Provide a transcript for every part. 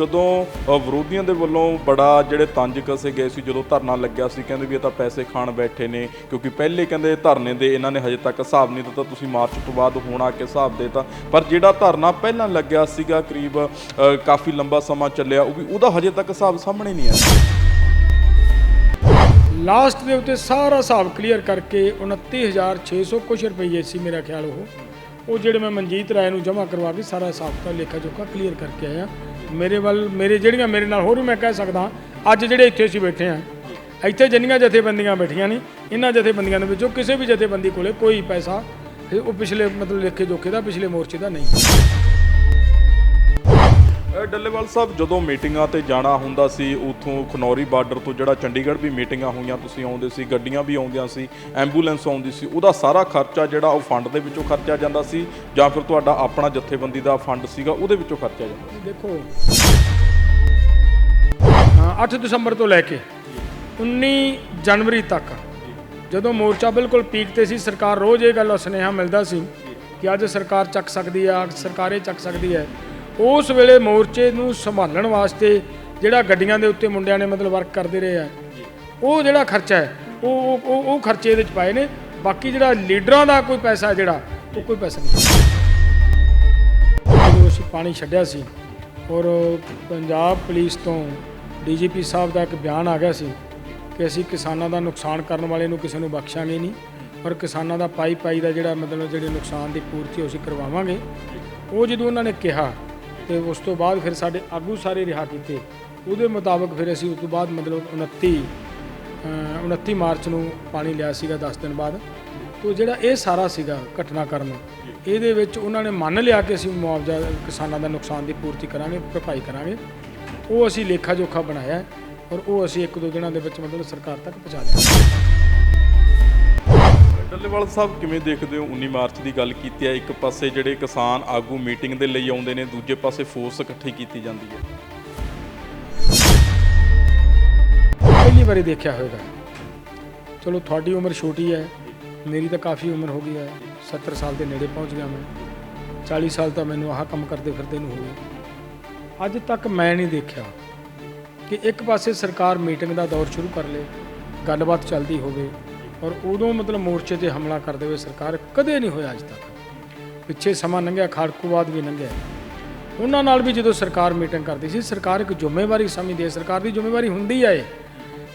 ਜਦੋਂ ਵਿਰੋਧੀਆਂ ਦੇ ਵੱਲੋਂ ਬੜਾ ਜਿਹੜੇ ਤੰਜ ਕਸੇ ਗਏ ਸੀ, ਜਦੋਂ ਧਰਨਾ ਲੱਗਿਆ ਸੀ, ਕਹਿੰਦੇ ਵੀ ਇਹ ਤਾਂ ਪੈਸੇ ਖਾਣ ਬੈਠੇ ਨੇ, ਕਿਉਂਕਿ ਪਹਿਲੇ ਕਹਿੰਦੇ ਧਰਨੇ ਦੇ ਇਹਨਾਂ ਨੇ ਹਜੇ ਤੱਕ ਹਿਸਾਬ ਨਹੀਂ ਦਿੱਤਾ, ਤੁਸੀਂ ਮਾਰਚ ਤੋਂ ਬਾਅਦ ਹੋਣਾ ਕਿ ਹਿਸਾਬ ਦੇਤਾ ਪਰ ਜਿਹੜਾ ਧਰਨਾ ਪਹਿਲਾਂ ਲੱਗਿਆ ਸੀਗਾ ਕਰੀਬ ਕਾਫੀ ਲੰਬਾ ਸਮਾਂ ਚੱਲਿਆ, ਉਹ ਵੀ ਉਹਦਾ ਹਜੇ ਤੱਕ ਹਿਸਾਬ ਸਾਹਮਣੇ ਨਹੀਂ ਆਇਆ। ਲਾਸਟ ਦੇ ਉੱਤੇ ਸਾਰਾ ਹਿਸਾਬ ਕਲੀਅਰ ਕਰਕੇ 29600 ਕੁਛ ਰੁਪਏ ਸੀ ਮੇਰਾ ਖਿਆਲ ਉਹ। ਉਹ ਜਿਹੜੇ ਮੈਂ ਮਨਜੀਤ ਰਾਏ ਨੂੰ ਜਮ੍ਹਾਂ ਕਰਵਾ ਕੇ ਸਾਰਾ ਹਿਸਾਬ ਤਾਂ ਲੇਖਾ ਜੋਖਾ ਕਲੀਅਰ ਕਰਕੇ ਆਇਆ। ਮੇਰੇ ਵੱਲ, ਮੇਰੇ ਜਿਹੜੀਆਂ ਮੇਰੇ ਨਾਲ ਹੋਰ ਵੀ ਮੈਂ ਕਹਿ ਸਕਦਾ ਅੱਜ ਜਿਹੜੇ ਇੱਥੇ ਅਸੀਂ ਬੈਠੇ ਆ ਇੱਥੇ ਜਿੰਨੀਆਂ ਜਥੇਬੰਦੀਆਂ ਬੈਠੀਆਂ ਨੇ, ਇਹਨਾਂ ਜਥੇਬੰਦੀਆਂ ਦੇ ਵਿੱਚੋਂ ਕਿਸੇ ਵੀ ਜਥੇਬੰਦੀ ਕੋਲੇ ਕੋਈ ਪੈਸਾ ਉਹ ਪਿਛਲੇ ਮਤਲਬ ਲੇਖੇ ਜੋਖੇ ਦਾ, ਪਿਛਲੇ ਮੋਰਚੇ ਦਾ ਨਹੀਂ। ਡੱਲੇਵਾਲ ਸਾਹਿਬ, ਜਦੋਂ ਮੀਟਿੰਗਾਂ ਤੇ ਜਾਣਾ ਹੁੰਦਾ ਸੀ, ਉਥੋਂ ਖਨੌਰੀ ਬਾਰਡਰ ਤੋਂ ਜਿਹੜਾ ਚੰਡੀਗੜ੍ਹ ਵੀ ਮੀਟਿੰਗਾਂ ਹੋਈਆਂ, ਤੁਸੀਂ ਆਉਂਦੇ ਸੀ, ਗੱਡੀਆਂ ਵੀ ਆਉਂਦੀਆਂ ਸੀ, ਐਂਬੂਲੈਂਸ ਆਉਂਦੀ ਸੀ, ਉਹਦਾ ਸਾਰਾ ਖਰਚਾ ਜਿਹੜਾ ਉਹ ਫੰਡ ਦੇ ਵਿੱਚੋਂ ਖਰਚਿਆ ਜਾਂਦਾ ਸੀ, ਜਾਂ ਫਿਰ ਤੁਹਾਡਾ ਆਪਣਾ ਜਥੇਬੰਦੀ ਦਾ ਫੰਡ ਸੀਗਾ, ਉਹਦੇ ਵਿੱਚੋਂ ਖਰਚਿਆ ਜਾਂਦਾ ਸੀ। ਦੇਖੋ, ਹਾਂ 8 ਦਸੰਬਰ ਤੋਂ ਲੈ ਕੇ 19 ਜਨਵਰੀ ਤੱਕ, ਜਦੋਂ ਮੋਰਚਾ ਬਿਲਕੁਲ ਪੀਕ ਤੇ ਸੀ, ਸਰਕਾਰ ਰੋਜ਼ ਇਹ ਗੱਲ, ਸੁਨੇਹਾ ਮਿਲਦਾ ਸੀ ਕਿ ਅੱਜ ਸਰਕਾਰ ਚੱਕ ਸਕਦੀ ਹੈ ਅੱਜ ਸਰਕਾਰ ਇਹ ਚੱਕ ਸਕਦੀ ਹੈ। ਉਸ ਵੇਲੇ ਮੋਰਚੇ ਨੂੰ ਸੰਭਾਲਣ ਵਾਸਤੇ ਜਿਹੜਾ ਗੱਡੀਆਂ ਦੇ ਉੱਤੇ ਮੁੰਡਿਆਂ ਨੇ ਮਤਲਬ ਵਰਕ ਕਰਦੇ ਰਹੇ ਆ। ਉਹ ਜਿਹੜਾ ਖਰਚਾ ਹੈ ਉਹ ਉਹ- ਉਹ ਖਰਚੇ ਇਹਦੇ ਚ ਪਾਏ ਨੇ। ਬਾਕੀ ਜਿਹੜਾ ਲੀਡਰਾਂ ਦਾ ਕੋਈ ਪੈਸਾ ਜਿਹੜਾ ਉਹ ਕੋਈ ਪੈਸਾ ਨਹੀਂ। ਜਦੋਂ ਅਸੀਂ ਪਾਣੀ ਛੱਡਿਆ ਸੀ ਔਰ ਪੰਜਾਬ ਪੁਲਿਸ ਤੋਂ ਡੀਜੀਪੀ ਸਾਹਿਬ ਦਾ ਇੱਕ ਬਿਆਨ ਆ ਗਿਆ ਸੀ ਕਿ ਅਸੀਂ ਕਿਸਾਨਾਂ ਦਾ ਨੁਕਸਾਨ ਕਰਨ ਵਾਲੇ ਨੂੰ ਕਿਸੇ ਨੂੰ ਬਖਸ਼ਾਂਗੇ ਨਹੀਂ ਔਰ ਕਿਸਾਨਾਂ ਦਾ ਪਾਈ ਪਾਈ ਦਾ ਜਿਹੜਾ ਮਤਲਬ ਜਿਹੜੇ ਨੁਕਸਾਨ ਦੀ ਪੂਰਤੀ ਉਹ ਅਸੀਂ ਕਰਵਾਵਾਂਗੇ ਉਹ ਜਦੋਂ ਉਹਨਾਂ ਨੇ ਕਿਹਾ ਤੇ ਉਸ ਤੋਂ ਬਾਅਦ ਫਿਰ ਸਾਡੇ ਆਗੂ ਸਾਰੇ ਰਿਹਾ ਕੀਤੇ। ਉਹਦੇ ਮੁਤਾਬਕ ਫਿਰ ਅਸੀਂ ਉਸ ਤੋਂ ਬਾਅਦ ਮਤਲਬ 29 ਅ, 29 ਮਾਰਚ ਨੂੰ ਪਾਣੀ ਲਿਆ ਸੀਗਾ 10 ਦਿਨ ਬਾਅਦ। ਤੋ ਜਿਹੜਾ ਇਹ ਸਾਰਾ ਸੀਗਾ ਘਟਨਾਕ੍ਰਮ ਇਹਦੇ ਵਿੱਚ ਉਹਨਾਂ ਨੇ ਮੰਨ ਲਿਆ ਕਿ ਅਸੀਂ ਮੁਆਵਜ਼ਾ ਕਿਸਾਨਾਂ ਦਾ ਨੁਕਸਾਨ ਦੀ ਪੂਰਤੀ ਕਰਾਂਗੇ ਭਰਪਾਈ ਕਰਾਂਗੇ। ਉਹ ਅਸੀਂ ਲੇਖਾ ਜੋਖਾ ਬਣਾਇਆ ਔਰ ਉਹ ਅਸੀਂ ਇੱਕ ਦੋ ਦਿਨਾਂ ਦੇ ਵਿੱਚ ਮਤਲਬ ਸਰਕਾਰ ਤੱਕ ਪਹੁੰਚਾ ਦਿਆਂਗੇ ਡੱਲੇਵਾਲ ਸਾਹਿਬ, ਕਿਵੇਂ ਦੇਖਦੇ ਹੋ? 19 ਮਾਰਚ ਦੀ ਗੱਲ ਕੀਤੀ ਹੈ, ਇੱਕ ਪਾਸੇ ਜਿਹੜੇ ਕਿਸਾਨ ਆਗੂ ਮੀਟਿੰਗ ਦੇ ਲਈ ਆਉਂਦੇ ਨੇ, ਦੂਜੇ ਪਾਸੇ ਫੋਰਸ ਇਕੱਠੀ ਕੀਤੀ ਜਾਂਦੀ ਹੈ। ਪਹਿਲੀ ਵਾਰੀ ਦੇਖਿਆ ਹੋਵੇਗਾ ਚਲੋ, ਤੁਹਾਡੀ ਉਮਰ ਛੋਟੀ ਹੈ, ਮੇਰੀ ਤਾਂ ਕਾਫੀ ਉਮਰ ਹੋ ਗਈ ਹੈ 70 ਸਾਲ ਦੇ ਨੇੜੇ ਪਹੁੰਚ ਗਿਆ ਮੈਂ। 40 ਸਾਲ ਤਾਂ ਮੈਨੂੰ ਆਹ ਕੰਮ ਕਰਦੇ ਫਿਰਦੇ ਨੂੰ ਹੋ ਗਏ। ਅੱਜ ਤੱਕ ਮੈਂ ਨਹੀਂ ਦੇਖਿਆ ਕਿ ਇੱਕ ਪਾਸੇ ਸਰਕਾਰ ਮੀਟਿੰਗ ਦਾ ਦੌਰ ਸ਼ੁਰੂ ਕਰ ਲੇ, ਗੱਲਬਾਤ ਚੱਲਦੀ ਹੋਵੇ ਔਰ ਉਦੋਂ ਮਤਲਬ ਮੋਰਚੇ ਤੇ ਹਮਲਾ ਕਰਦੇ ਹੋਏ ਸਰਕਾਰ ਕਦੇ ਨਹੀਂ ਹੋਇਆ ਅੱਜ ਤੱਕ। ਪਿੱਛੇ ਸਮਾਂ ਲੰਘਿਆ ਖਾੜਕੂਵਾਦ ਵੀ ਲੰਘਿਆ। ਉਹਨਾਂ ਨਾਲ ਵੀ ਜਦੋਂ ਸਰਕਾਰ ਮੀਟਿੰਗ ਕਰਦੀ ਸੀ, ਸਰਕਾਰ ਇੱਕ ਜ਼ਿੰਮੇਵਾਰੀ ਸਮਝਦੀ ਹੈ, ਸਰਕਾਰ ਦੀ ਜ਼ਿੰਮੇਵਾਰੀ ਹੁੰਦੀ ਹੈ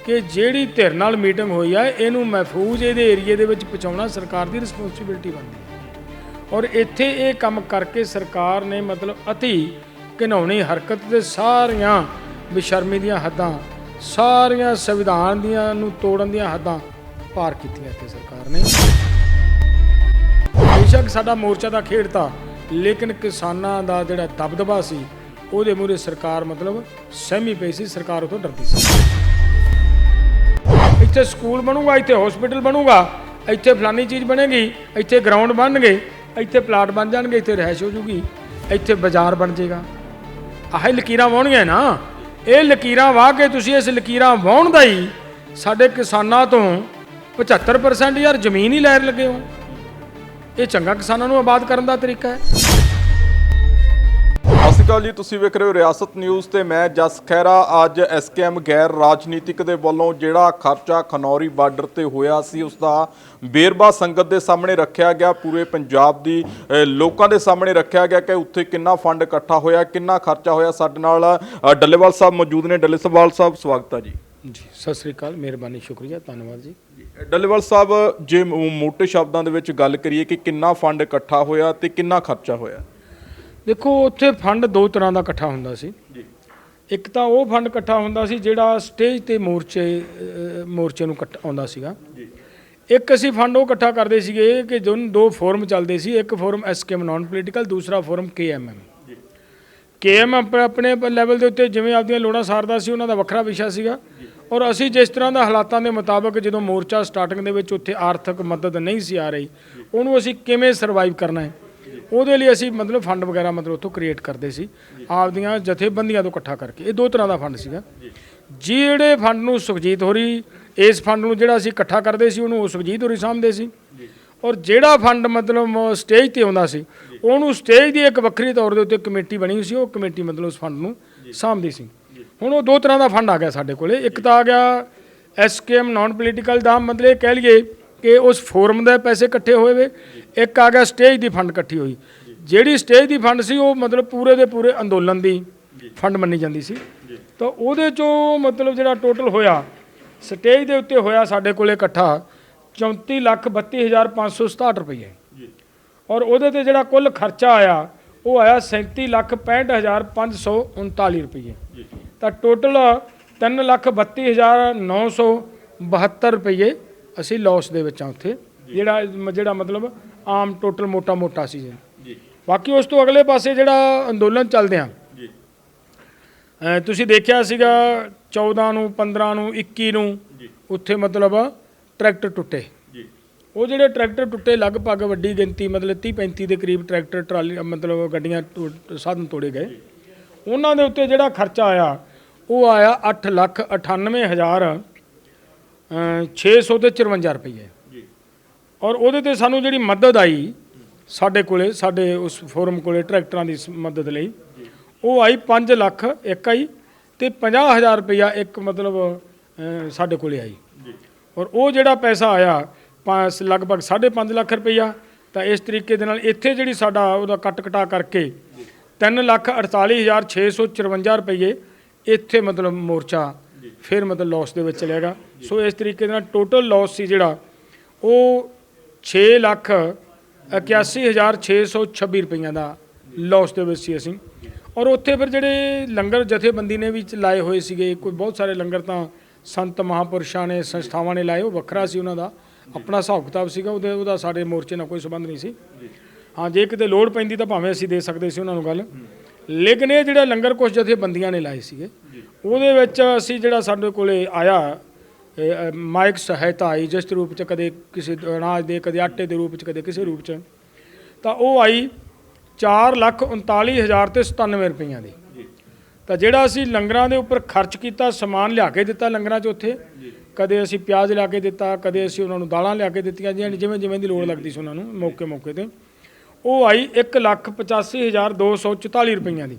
ਕਿ ਜਿਹੜੀ ਧਿਰ ਨਾਲ ਮੀਟਿੰਗ ਹੋਈ ਹੈ ਇਹਨੂੰ ਮਹਿਫੂਜ਼ ਇਹਦੇ ਏਰੀਏ ਦੇ ਵਿੱਚ ਪਹੁੰਚਾਉਣਾ ਸਰਕਾਰ ਦੀ ਰਿਸਪੌਂਸਿਬਿਲਟੀ ਬਣਦੀ ਹੈ। ਔਰ ਇੱਥੇ ਇਹ ਕੰਮ ਕਰਕੇ ਸਰਕਾਰ ਨੇ ਮਤਲਬ ਅਤੀ ਘਿਨਾਉਣੀ ਹਰਕਤ ਦੇ ਸਾਰੀਆਂ ਬੇਸ਼ਰਮੀ ਦੀਆਂ ਹੱਦਾਂ, ਸਾਰੀਆਂ ਸੰਵਿਧਾਨ ਦੀਆਂ ਨੂੰ ਤੋੜਨ ਦੀਆਂ ਹੱਦਾਂ ਪਾਰ ਕੀਤੀਆਂ ਇੱਥੇ ਸਰਕਾਰ ਨੇ। ਬੇਸ਼ੱਕ ਸਾਡਾ ਮੋਰਚਾ ਦਾ ਖੇਡ ਖੇਡਤਾ, ਲੇਕਿਨ ਕਿਸਾਨਾਂ ਦਾ ਜਿਹੜਾ ਦਬਦਬਾ ਸੀ, ਉਹਦੇ ਮੂਰੇ ਸਰਕਾਰ ਮਤਲਬ ਸਹਿਮੀ ਪਈ ਸੀ, ਸਰਕਾਰ ਉਤੋਂ ਡਰਦੀ ਸੀ। ਇੱਥੇ ਸਕੂਲ ਬਣੂਗਾ, ਇੱਥੇ ਹਸਪੀਟਲ ਬਣੂਗਾ, ਇੱਥੇ ਫਲਾਨੀ ਚੀਜ਼ ਬਣੇਗੀ, ਇੱਥੇ ਗਰਾਊਂਡ ਬਣਨਗੇ, ਇੱਥੇ ਪਲਾਟ ਬਣ ਜਾਣਗੇ, ਇੱਥੇ ਰਹਿਸ਼ ਹੋ ਜੂਗੀ, ਇੱਥੇ ਬਾਜ਼ਾਰ ਬਣ ਜਾਏਗਾ। ਆਹ ਲਕੀਰਾਂ ਵਾਉਣੀਆਂ ਨਾ। ਇਹ ਲਕੀਰਾਂ ਵਾਹ ਕੇ ਤੁਸੀਂ ਇਸ ਲਕੀਰਾਂ ਵਾਉਣ ਦਾ ਹੀ ਸਾਡੇ ਕਿਸਾਨਾਂ ਤੋਂ 75% ਯਾਰ ਜ਼ਮੀਨ ਹੀ ਲੈਣ ਲੱਗੇ ਹੋ। ਇਹ ਚੰਗਾ ਕਿਸਾਨਾਂ ਨੂੰ ਆਬਾਦ ਕਰਨ ਦਾ ਤਰੀਕਾ ਹੈ। ਸਤਿ ਸ਼੍ਰੀ ਅਕਾਲ ਜੀ, ਤੁਸੀਂ ਵੇਖ ਰਹੇ ਹੋ ਰਿਆਸਤ ਨਿਊਜ਼ ਤੇ ਮੈਂ ਜਸ ਖਹਿਰਾ। ਅੱਜ ਐਸਕੇਐਮ ਗੈਰ ਰਾਜਨੀਤਿਕ ਦੇ ਵੱਲੋਂ ਜਿਹੜਾ ਖਰਚਾ ਖਨੌਰੀ ਬਾਰਡਰ ਤੇ ਹੋਇਆ ਸੀ ਉਸ ਦਾ ਬੇਰਬਾ ਸੰਗਤ ਦੇ ਸਾਹਮਣੇ ਰੱਖਿਆ ਗਿਆ। ਪੂਰੇ ਪੰਜਾਬ ਦੀ ਲੋਕਾਂ ਦੇ ਸਾਹਮਣੇ ਰੱਖਿਆ ਗਿਆ ਕਿ ਉੱਥੇ ਕਿੰਨਾ ਫੰਡ ਇਕੱਠਾ ਹੋਇਆ, ਕਿੰਨਾ ਖਰਚਾ ਹੋਇਆ। ਸਾਡੇ ਨਾਲ ਡੱਲੇਵਾਲ ਸਾਹਿਬ ਮੌਜੂਦ ਨੇ। ਡੱਲੇਸਵਾਲ ਸਾਹਿਬ, ਸਵਾਗਤ ਹੈ ਜੀ। ਜੀ ਸਤਿ ਸ੍ਰੀ ਅਕਾਲ ਮਿਹਰਬਾਨੀ ਸ਼ੁਕਰੀਆ ਧੰਨਵਾਦ ਜੀ। ਡੱਲੇਵਾਲ ਸਾਹਿਬ ਜੇ ਮੋ- ਮੋٹے ਸ਼ਬਦਾਂ ਦੇ ਵਿੱਚ ਗੱਲ ਕਰੀਏ ਕਿ ਕਿੰਨਾ ਫੰਡ ਇਕੱਠਾ ਹੋਇਆ ਤੇ ਕਿੰਨਾ ਖਰਚਾ ਹੋਇਆ? ਦੇਖੋ ਉੱਥੇ ਫੰਡ ਦੋ ਤਰ੍ਹਾਂ ਦਾ ਇਕੱਠਾ ਹੁੰਦਾ ਸੀ। ਜੀ। ਇੱਕ ਤਾਂ ਉਹ ਫੰਡ ਇਕੱਠਾ ਹੁੰਦਾ ਸੀ ਜਿਹੜਾ ਸਟੇਜ ਤੇ ਮੋਰਚੇ ਅਹ, ਮੋਰਚੇ ਨੂੰ ਇਕੱਠਾ ਆਉਂਦਾ ਸੀਗਾ। ਜੀ। ਇੱਕ ਅਸੀਂ ਫੰਡ ਉਹ ਇਕੱਠਾ ਕਰਦੇ ਸੀਗੇ ਕਿ ਜੋ ਦੋ ਫੋਰਮ ਚੱਲਦੇ ਸੀ ਇੱਕ ਫੋਰਮ ਐਸਕੇਐਮ ਨਾਨ ਪੋਲੀਟੀਕਲ ਦੂਸਰਾ ਫੋਰਮ ਕੇਐਮਐਮ ਜੀ। ਕੇਐਮ ਆਪਣੇ ਲੈਵਲ ਦੇ ਉੱਤੇ ਜਿਵੇਂ ਆਪਦੀਆਂ ਲੋੜਾਂ ਸਾਰਦਾ ਸੀ ਉਹਨਾਂ ਦਾ ਵੱਖਰਾ ਵਿਸ਼ਾ ਸੀਗਾ। ਔਰ ਅਸੀਂ ਜਿਸ ਤਰ੍ਹਾਂ ਦਾ ਹਾਲਾਤਾਂ ਦੇ ਮੁਤਾਬਕ ਜਦੋਂ ਮੋਰਚਾ ਸਟਾਰਟਿੰਗ ਦੇ ਵਿੱਚ ਉੱਥੇ ਆਰਥਿਕ ਮਦਦ ਨਹੀਂ ਸੀ ਆ ਰਹੀ, ਉਹਨੂੰ ਅਸੀਂ ਕਿਵੇਂ ਸਰਵਾਈਵ ਕਰਨਾ ਹੈ? ਉਹਦੇ ਲਈ ਅਸੀਂ ਮਤਲਬ ਫੰਡ ਵਗੈਰਾ ਮਤਲਬ ਉੱਥੋਂ ਕ੍ਰੀਏਟ ਕਰਦੇ ਸੀ, ਆਪਦੀਆਂ ਜਥੇਬੰਦੀਆਂ ਤੋਂ ਇਕੱਠਾ ਕਰਕੇ। ਇਹ ਦੋ ਤਰ੍ਹਾਂ ਦਾ ਫੰਡ ਸੀਗਾ। ਜਿਹੜੇ ਫੰਡ ਨੂੰ ਸੁਖਜੀਤ ਹੋਰੀ, ਇਸ ਫੰਡ ਨੂੰ ਜਿਹੜਾ ਅਸੀਂ ਇਕੱਠਾ ਕਰਦੇ ਸੀ, ਉਹਨੂੰ ਉਹ ਸੁਖਜੀਤ ਹੋਰੀ ਸਾਂਭਦੇ ਸੀ। ਔਰ ਜਿਹੜਾ ਫੰਡ ਮਤਲਬ ਸਟੇਜ ਤੇ ਆਉਂਦਾ ਸੀ, ਉਹਨੂੰ ਸਟੇਜ ਦੀ ਇੱਕ ਵੱਖਰੀ ਤੌਰ ਦੇ ਉੱਤੇ ਕਮੇਟੀ ਬਣੀ ਸੀ, ਉਹ ਕਮੇਟੀ ਮਤਲਬ ਉਸ ਫੰਡ ਨੂੰ ਸਾਂਭਦੀ ਸੀ। ਹੁਣ ਉਹ ਦੋ ਤਰ੍ਹਾਂ ਦਾ ਫੰਡ ਆ ਗਿਆ ਸਾਡੇ ਕੋਲੇ। ਇੱਕ ਤਾਂ ਆ ਗਿਆ ਐਸਕੇਐਮ ਨਾਨ ਪੋਲੀਟੀਕਲ ਦਾ ਮਤਲਬ ਇਹ ਕਹਿ ਲਈਏ ਕਿ ਉਸ ਫੋਰਮ ਦੇ ਪੈਸੇ ਇਕੱਠੇ ਹੋਏ ਵੇ। ਇੱਕ ਆ ਗਿਆ ਸਟੇਜ ਦੀ ਫੰਡ ਇਕੱਠੀ ਹੋਈ। ਜਿਹੜੀ ਸਟੇਜ ਦੀ ਫੰਡ ਸੀ, ਉਹ ਮਤਲਬ ਪੂਰੇ ਦੇ ਪੂਰੇ ਅੰਦੋਲਨ ਦੀ ਫੰਡ ਮੰਨੀ ਜਾਂਦੀ ਸੀ। ਤਾਂ ਉਹਦੇ ਚੋਂ ਮਤਲਬ ਜਿਹੜਾ ਟੋਟਲ ਹੋਇਆ, ਸਟੇਜ ਦੇ ਉੱਤੇ ਹੋਇਆ ਸਾਡੇ ਕੋਲੇ ਇਕੱਠਾ 34 ਲੱਖ 32567 ਰੁਪਏ ਔਰ ਉਹਦੇ ਤੇ ਜਿਹੜਾ ਕੁੱਲ ਖਰਚਾ ਆਇਆ, ਉਹ ਆਇਆ 37 ਲੱਖ 65539 ਰੁਪਏ ਤਾਂ ਟੋਟਲ 3 ਲੱਖ 32972 ਰੁਪਏ ਅਸੀਂ ਲਾਸ ਦੇ ਵਿੱਚ ਆ ਉੱਥੇ। ਜਿਹੜਾ ਜਿਹੜਾ ਮਤਲਬ ਆਮ ਟੋਟਲ ਮੋਟਾ ਮੋਟਾ ਸੀ ਜੀ। ਬਾਕੀ ਉਸ ਤੋਂ ਅਗਲੇ ਪਾਸੇ ਜਿਹੜਾ ਅੰਦੋਲਨ ਚੱਲਦੇ ਆ ਤੁਸੀਂ ਦੇਖਿਆ ਸੀਗਾ 14 ਨੂੰ 15 ਨੂੰ 21 ਨੂੰ ਉੱਥੇ ਮਤਲਬ ਟਰੈਕਟਰ ਟੁੱਟੇ। ਉਹ ਜਿਹੜੇ ਟਰੈਕਟਰ ਟੁੱਟੇ ਲਗਭਗ ਵੱਡੀ ਗਿਣਤੀ ਮਤਲਬ 30 35 ਦੇ ਕਰੀਬ ਟਰੈਕਟਰ ਟਰਾਲੀ ਮਤਲਬ ਗੱਡੀਆਂ ਸਾਧਨ ਤੋੜੇ ਗਏ। ਉਹਨਾਂ ਦੇ ਉੱਤੇ ਜਿਹੜਾ ਖਰਚਾ ਆਇਆ ਉਹ ਆਇਆ 8 ਲੱਖ 98 ਹਜ਼ਾਰ 600 ਤੇ 54 ਰੁਪਏ ਔਰ ਉਹਦੇ ਤੇ ਸਾਨੂੰ ਜਿਹੜੀ ਮਦਦ ਆਈ ਸਾਡੇ ਕੋਲੇ ਸਾਡੇ ਉਸ ਫੋਰਮ ਕੋਲੇ ਟਰੈਕਟਰਾਂ ਦੀ ਮਦਦ ਲਈ ਉਹ ਆਈ 5 ਲੱਖ ਇੱਕ ਆਈ ਤੇ 50000 ਰੁਪਇਆ ਇੱਕ ਮਤਲਬ ਸਾਡੇ ਕੋਲੇ ਆਈ। ਔਰ ਉਹ ਜਿਹੜਾ ਪੈਸਾ ਆਇਆ ਲਗਭਗ 5.5 ਲੱਖ ਰੁਪਇਆ ਤਾਂ ਇਸ ਤਰੀਕੇ ਦੇ ਨਾਲ ਇੱਥੇ ਜਿਹੜੀ ਸਾਡਾ ਉਹਦਾ ਕੱਟ ਕਟਾ ਕਰਕੇ 3 ਲੱਖ 48654 ਰੁਪਏ ਇੱਥੇ ਮਤਲਬ ਮੋਰਚਾ, ਫਿਰ ਮਤਲਬ ਲਾਸ ਦੇ ਵਿੱਚ ਚਲੇਗਾ ਸੋ ਇਸ ਤਰੀਕੇ ਦੇ ਨਾਲ ਟੋਟਲ ਲਾਸ ਸੀ ਜਿਹੜਾ, ਉਹ 6 ਲੱਖ 81626 ਰੁਪਈਆਂ ਦਾ ਲਾਸ ਦੇ ਵਿੱਚ ਸੀ ਅਸੀਂ। ਔਰ ਉੱਥੇ ਫਿਰ ਜਿਹੜੇ ਲੰਗਰ ਜਥੇਬੰਦੀ ਨੇ ਵੀ ਲਾਏ ਹੋਏ ਸੀਗੇ, ਕੋਈ ਬਹੁਤ ਸਾਰੇ ਲੰਗਰ ਤਾਂ ਸੰਤ ਮਹਾਪੁਰਸ਼ਾਂ ਨੇ, ਸੰਸਥਾਵਾਂ ਨੇ ਲਾਏ, ਉਹ ਵੱਖਰਾ ਸੀ ਉਹਨਾਂ ਦਾ। ਆਪਣਾ ਹਿਸਾਬ ਕਿਤਾਬ ਸੀਗਾ, ਉਹਦੇ ਉਹਦਾ ਸਾਡੇ ਮੋਰਚੇ ਨਾਲ ਕੋਈ ਸੰਬੰਧ ਨਹੀਂ ਸੀ। ਹਾਂ, ਜੇ ਕਿਤੇ ਲੋੜ ਪੈਂਦੀ ਤਾਂ ਭਾਵੇਂ ਅਸੀਂ ਦੇ ਸਕਦੇ ਸੀ ਉਹਨਾਂ ਨੂੰ ਗੱਲ। ਲੇਕਿਨ ਇਹ ਜਿਹੜਾ ਲੰਗਰ ਕੁਛ ਜਥੇਬੰਦੀਆਂ ਨੇ ਲਾਏ ਸੀਗੇ, ਉਹਦੇ ਵਿੱਚ ਅਸੀਂ ਜਿਹੜਾ ਸਾਡੇ ਕੋਲੇ ਆਇਆ ਮਾਇਕ ਸਹਾਇਤਾ ਆਈ, ਜਿਸ ਦੇ ਰੂਪ ਚ ਕਦੇ ਕਿਸੇ ਅਨਾਜ ਦੇ, ਕਦੇ ਆਟੇ ਦੇ ਰੂਪ ਚ, ਕਦੇ ਕਿਸੇ ਰੂਪ ਚ, ਤਾਂ ਉਹ ਆਈ 4 ਲੱਖ 39 ਹਜ਼ਾਰ ਤੇ 97 ਰੁਪਈਆਂ ਦੀ। ਤਾਂ ਜਿਹੜਾ ਅਸੀਂ ਲੰਗਰਾਂ ਦੇ ਉੱਪਰ ਖਰਚ ਕੀਤਾ, ਸਮਾਨ ਲਿਆ ਕੇ ਦਿੱਤਾ ਲੰਗਰਾਂ 'ਚ ਉੱਥੇ, ਕਦੇ ਅਸੀਂ ਪਿਆਜ਼ ਲਿਆ ਕੇ ਦਿੱਤਾ, ਕਦੇ ਅਸੀਂ ਉਹਨਾਂ ਨੂੰ ਦਾਲਾਂ ਲਿਆ ਕੇ ਦਿੱਤੀਆਂ, ਜਿਵੇਂ ਜਿਵੇਂ ਜਿਵੇਂ ਦੀ ਲੋੜ ਲੱਗਦੀ ਸੀ ਉਹਨਾਂ ਨੂੰ ਮੌਕੇ ਮੌਕੇ ਤੇ। ਉਹ ਆਈ 1 ਲੱਖ 85 ਹਜ਼ਾਰ 244 ਰੁਪਈਆਂ ਦੀ।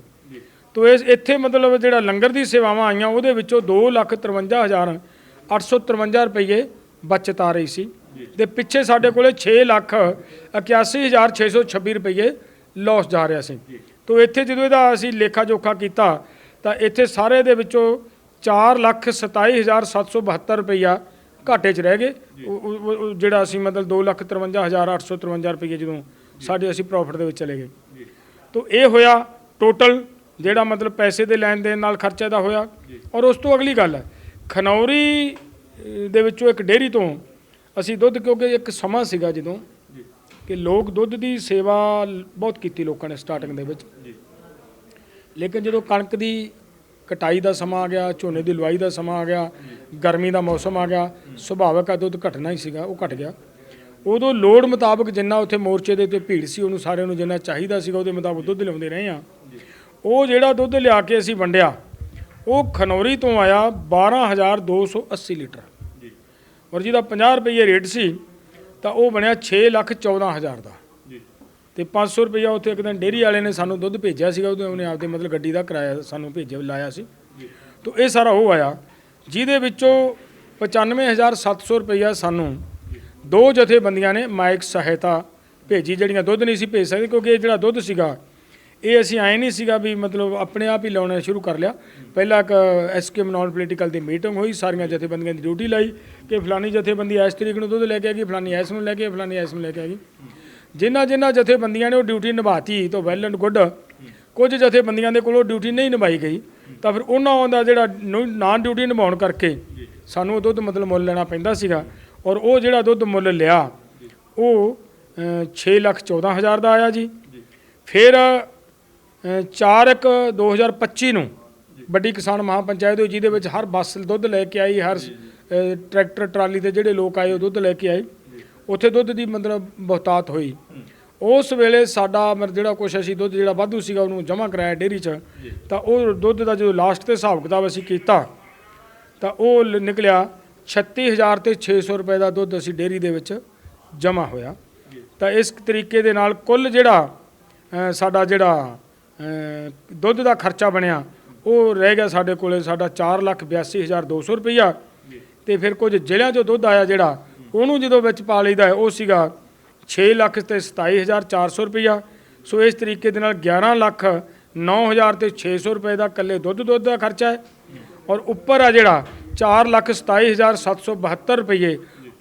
ਤੋ ਇਸ ਇੱਥੇ ਮਤਲਬ ਜਿਹੜਾ ਲੰਗਰ ਦੀ ਸੇਵਾਵਾਂ ਆਈਆਂ ਉਹਦੇ ਵਿੱਚੋਂ 2 ਲੱਖ 53 ਹਜ਼ਾਰ 853 ਰੁਪਏ ਬਚਤ ਆ ਰਹੀ ਸੀ। ਤੇ ਪਿੱਛੇ ਸਾਡੇ ਕੋਲੇ 6 ਲੱਖ 81 ਹਜ਼ਾਰ 626 ਰੁਪਏ ਲਾਸ ਜਾ ਰਿਹਾ ਸੀ। ਤੋ ਇੱਥੇ ਜਦੋਂ ਇਹਦਾ ਅਸੀਂ ਲੇਖਾ ਜੋਖਾ ਕੀਤਾ ਤਾਂ ਇੱਥੇ ਸਾਰੇ ਦੇ ਵਿੱਚੋਂ 4 ਲੱਖ 27 ਹਜ਼ਾਰ 772 ਰੁਪਈਆ ਘਾਟੇ 'ਚ ਰਹਿ ਗਏ। ਜਿਹੜਾ ਅਸੀਂ ਮਤਲਬ 2 ਲੱਖ 53 ਹਜ਼ਾਰ 853 ਰੁਪਈਏ ਜਦੋਂ ਸਾਡੇ ਅਸੀਂ ਪ੍ਰੋਫਿਟ ਦੇ ਵਿੱਚ ਚਲੇ ਗਏ। ਤੋ ਇਹ ਹੋਇਆ ਟੋਟਲ ਜਿਹੜਾ ਮਤਲਬ ਪੈਸੇ ਦੇ ਲੈਣ ਦੇਣ ਨਾਲ ਖਰਚੇ ਦਾ ਹੋਇਆ। ਔਰ ਉਸ ਤੋਂ ਅਗਲੀ ਗੱਲ ਹੈ ਖਨੌਰੀ ਦੇ ਵਿੱਚੋਂ ਇੱਕ ਡੇਅਰੀ ਤੋਂ ਅਸੀਂ ਦੁੱਧ ਕਿਉਂਕਿ ਇੱਕ ਸਮਾਂ ਸੀਗਾ ਜਦੋਂ ਕਿ ਲੋਕ ਦੁੱਧ ਦੀ ਸੇਵਾ ਬਹੁਤ ਕੀਤੀ ਲੋਕਾਂ ਨੇ ਸਟਾਰਟਿੰਗ ਦੇ ਵਿੱਚ। ਲੇਕਿਨ ਜਦੋਂ ਕਣਕ ਦੀ ਕਟਾਈ ਦਾ ਸਮਾਂ ਆ ਗਿਆ ਝੋਨੇ ਦੀ ਲੁਆਈ ਦਾ ਸਮਾਂ ਆ ਗਿਆ ਗਰਮੀ ਦਾ ਮੌਸਮ ਆ ਗਿਆ ਸੁਭਾਵਕ ਆ ਦੁੱਧ ਘਟਣਾ ਹੀ ਸੀਗਾ ਉਹ ਘਟ ਗਿਆ। ਉਦੋਂ ਲੋੜ ਮੁਤਾਬਕ ਜਿੰਨਾ ਉੱਥੇ ਮੋਰਚੇ ਦੇ ਉੱਤੇ ਭੀੜ ਸੀ ਉਹਨੂੰ ਸਾਰਿਆਂ ਨੂੰ ਜਿੰਨਾ ਚਾਹੀਦਾ ਸੀਗਾ ਉਹਦੇ ਮੁਤਾਬਕ ਦੁੱਧ ਲਿਆਉਂਦੇ ਰਹੇ ਆ ਉਹ ਜਿਹੜਾ ਦੁੱਧ ਲਿਆ ਕੇ ਅਸੀਂ ਵੰਡਿਆ ਉਹ ਖਨੌਰੀ ਤੋਂ ਆਇਆ 12280 ਲੀਟਰ। ਔਰ ਜਿਹਦਾ 50 ਰੁਪਏ ਰੇਟ ਸੀ ਤਾਂ ਉਹ ਬਣਿਆ 6 ਲੱਖ 14 ਹਜ਼ਾਰ ਦਾ। ਤੇ 500 ਰੁਪਇਆ ਉੱਥੇ ਇੱਕ ਦਿਨ ਡੇਰੀ ਵਾਲੇ ਨੇ ਸਾਨੂੰ ਦੁੱਧ ਭੇਜਿਆ ਸੀਗਾ ਉਹਦੇ ਉਹਨੇ ਆਪਦੇ ਮਤਲਬ ਗੱਡੀ ਦਾ ਕਿਰਾਇਆ ਸਾਨੂੰ ਭੇਜਿਆ ਲਾਇਆ ਸੀ। ਤੋਂ ਇਹ ਸਾਰਾ ਉਹ ਆਇਆ ਜਿਹਦੇ ਵਿੱਚੋਂ 95700 ਰੁਪਇਆ ਸਾਨੂੰ ਦੋ ਜਥੇਬੰਦੀਆਂ ਨੇ ਮਾਇਕ ਸਹਾਇਤਾ ਭੇਜੀ, ਜਿਹੜੀਆਂ ਦੁੱਧ ਨਹੀਂ ਸੀ ਭੇਜ ਸਕਦੇ, ਕਿਉਂਕਿ ਇਹ ਜਿਹੜਾ ਦੁੱਧ ਸੀਗਾ, ਇਹ ਅਸੀਂ ਆਏ ਨਹੀਂ ਸੀਗਾ ਵੀ ਮਤਲਬ ਆਪਣੇ ਆਪ ਹੀ ਲਾਉਣਾ ਸ਼ੁਰੂ ਕਰ ਲਿਆ। ਪਹਿਲਾਂ ਇੱਕ ਐਸਕੇ ਨਾਨ ਪੋਲੀਟੀਕਲ ਦੀ ਮੀਟਿੰਗ ਹੋਈ, ਸਾਰੀਆਂ ਜਥੇਬੰਦੀਆਂ ਦੀ ਡਿਊਟੀ ਲਾਈ ਕਿ ਫਲਾਨੀ ਜਥੇਬੰਦੀ ਇਸ ਤਰੀਕ ਨੂੰ ਦੁੱਧ ਲੈ ਕੇ ਆਏਗੀ ਫਲਾਨੀ ਇਸ ਨੂੰ ਲੈ ਕੇ ਫਲਾਨੀ ਇਸ ਨੂੰ ਲੈ ਕੇ ਆਏਗੀ ਜਿਨ੍ਹਾਂ ਜਿਨ੍ਹਾਂ ਜਥੇਬੰਦੀਆਂ ਨੇ ਉਹ ਡਿਊਟੀ ਨਿਭਾਤੀ ਤਾਂ ਵੈਲ ਐਂਡ ਗੁੱਡ ਕੁਝ ਜਥੇਬੰਦੀਆਂ ਦੇ ਕੋਲ ਉਹ ਡਿਊਟੀ ਨਹੀਂ ਨਿਭਾਈ ਗਈ, ਤਾਂ ਫਿਰ ਉਹਨਾਂ ਦਾ ਜਿਹੜਾ ਨਾਨ ਡਿਊਟੀ ਨਿਭਾਉਣ ਕਰਕੇ ਸਾਨੂੰ ਉਹ ਦੁੱਧ ਮਤਲਬ ਮੁੱਲ ਲੈਣਾ ਪੈਂਦਾ ਸੀਗਾ। ਔਰ ਉਹ ਜਿਹੜਾ ਦੁੱਧ ਮੁੱਲ ਲਿਆ ਉਹ 6 ਲੱਖ 14 ਹਜ਼ਾਰ ਦਾ ਆਇਆ ਜੀ। ਫਿਰ 4 ਇੱਕ 2025 ਨੂੰ ਵੱਡੀ ਕਿਸਾਨ ਮਹਾਪੰਚਾਇਤ ਹੋਈ ਜਿਹਦੇ ਵਿੱਚ ਹਰ ਬੱਸ ਦੁੱਧ ਲੈ ਕੇ ਆਈ ਹਰ ਟਰੈਕਟਰ ਟਰਾਲੀ ਤੇ ਜਿਹੜੇ ਲੋਕ ਆਏ ਉਹ ਦੁੱਧ ਲੈ ਕੇ ਆਏ। ਉੱਥੇ ਦੁੱਧ ਦੀ ਮਤਲਬ ਬਹੁਤਾਤ ਹੋਈ। ਉਸ ਵੇਲੇ ਸਾਡਾ ਮਤਲਬ ਜਿਹੜਾ ਕੁਛ ਅਸੀਂ ਦੁੱਧ ਜਿਹੜਾ ਵਾਧੂ ਸੀਗਾ ਉਹਨੂੰ ਜਮ੍ਹਾਂ ਕਰਾਇਆ ਡੇਅਰੀ 'ਚ। ਤਾਂ ਉਹ ਦੁੱਧ ਦਾ ਜਦੋਂ ਲਾਸਟ ਤੇ ਹਿਸਾਬ ਕਿਤਾਬ ਅਸੀਂ ਕੀਤਾ ਤਾਂ ਉਹ ਨਿਕਲਿਆ 36000 ਤੇ 600 ਰੁਪਏ ਦਾ ਦੁੱਧ ਅਸੀਂ ਡੇਅਰੀ ਦੇ ਵਿੱਚ ਜਮ੍ਹਾਂ ਹੋਇਆ। ਤਾਂ ਇਸ ਤਰੀਕੇ ਦੇ ਨਾਲ ਕੁੱਲ ਜਿਹੜਾ ਸਾਡਾ ਜਿਹੜਾ ਦੁੱਧ ਦਾ ਖਰਚਾ ਬਣਿਆ, ਉਹ ਰਹਿ ਗਿਆ ਸਾਡੇ ਕੋਲੇ ਸਾਡਾ 482200 ਰੁਪਈਆ। ਤੇ ਫਿਰ ਕੁਝ ਜ਼ਿਲ੍ਹਿਆਂ 'ਚੋਂ ਦੁੱਧ ਆਇਆ ਜਿਹੜਾ, ਉਹਨੂੰ ਜਦੋਂ ਵਿੱਚ ਪਾ ਲਈਦਾ ਹੈ, ਉਹ ਸੀਗਾ 6 ਲੱਖ ਤੇ 27400 ਰੁਪਈਆ। ਸੋ ਇਸ ਤਰੀਕੇ ਦੇ ਨਾਲ 11 ਲੱਖ 9000 ਤੇ 600 ਰੁਪਏ ਦਾ ਇਕੱਲੇ ਦੁੱਧ ਦੁੱਧ ਦਾ ਖਰਚਾ ਹੈ। ਔਰ ਉੱਪਰ ਆ ਜਿਹੜਾ 4 ਲੱਖ 27772 ਰੁਪਏ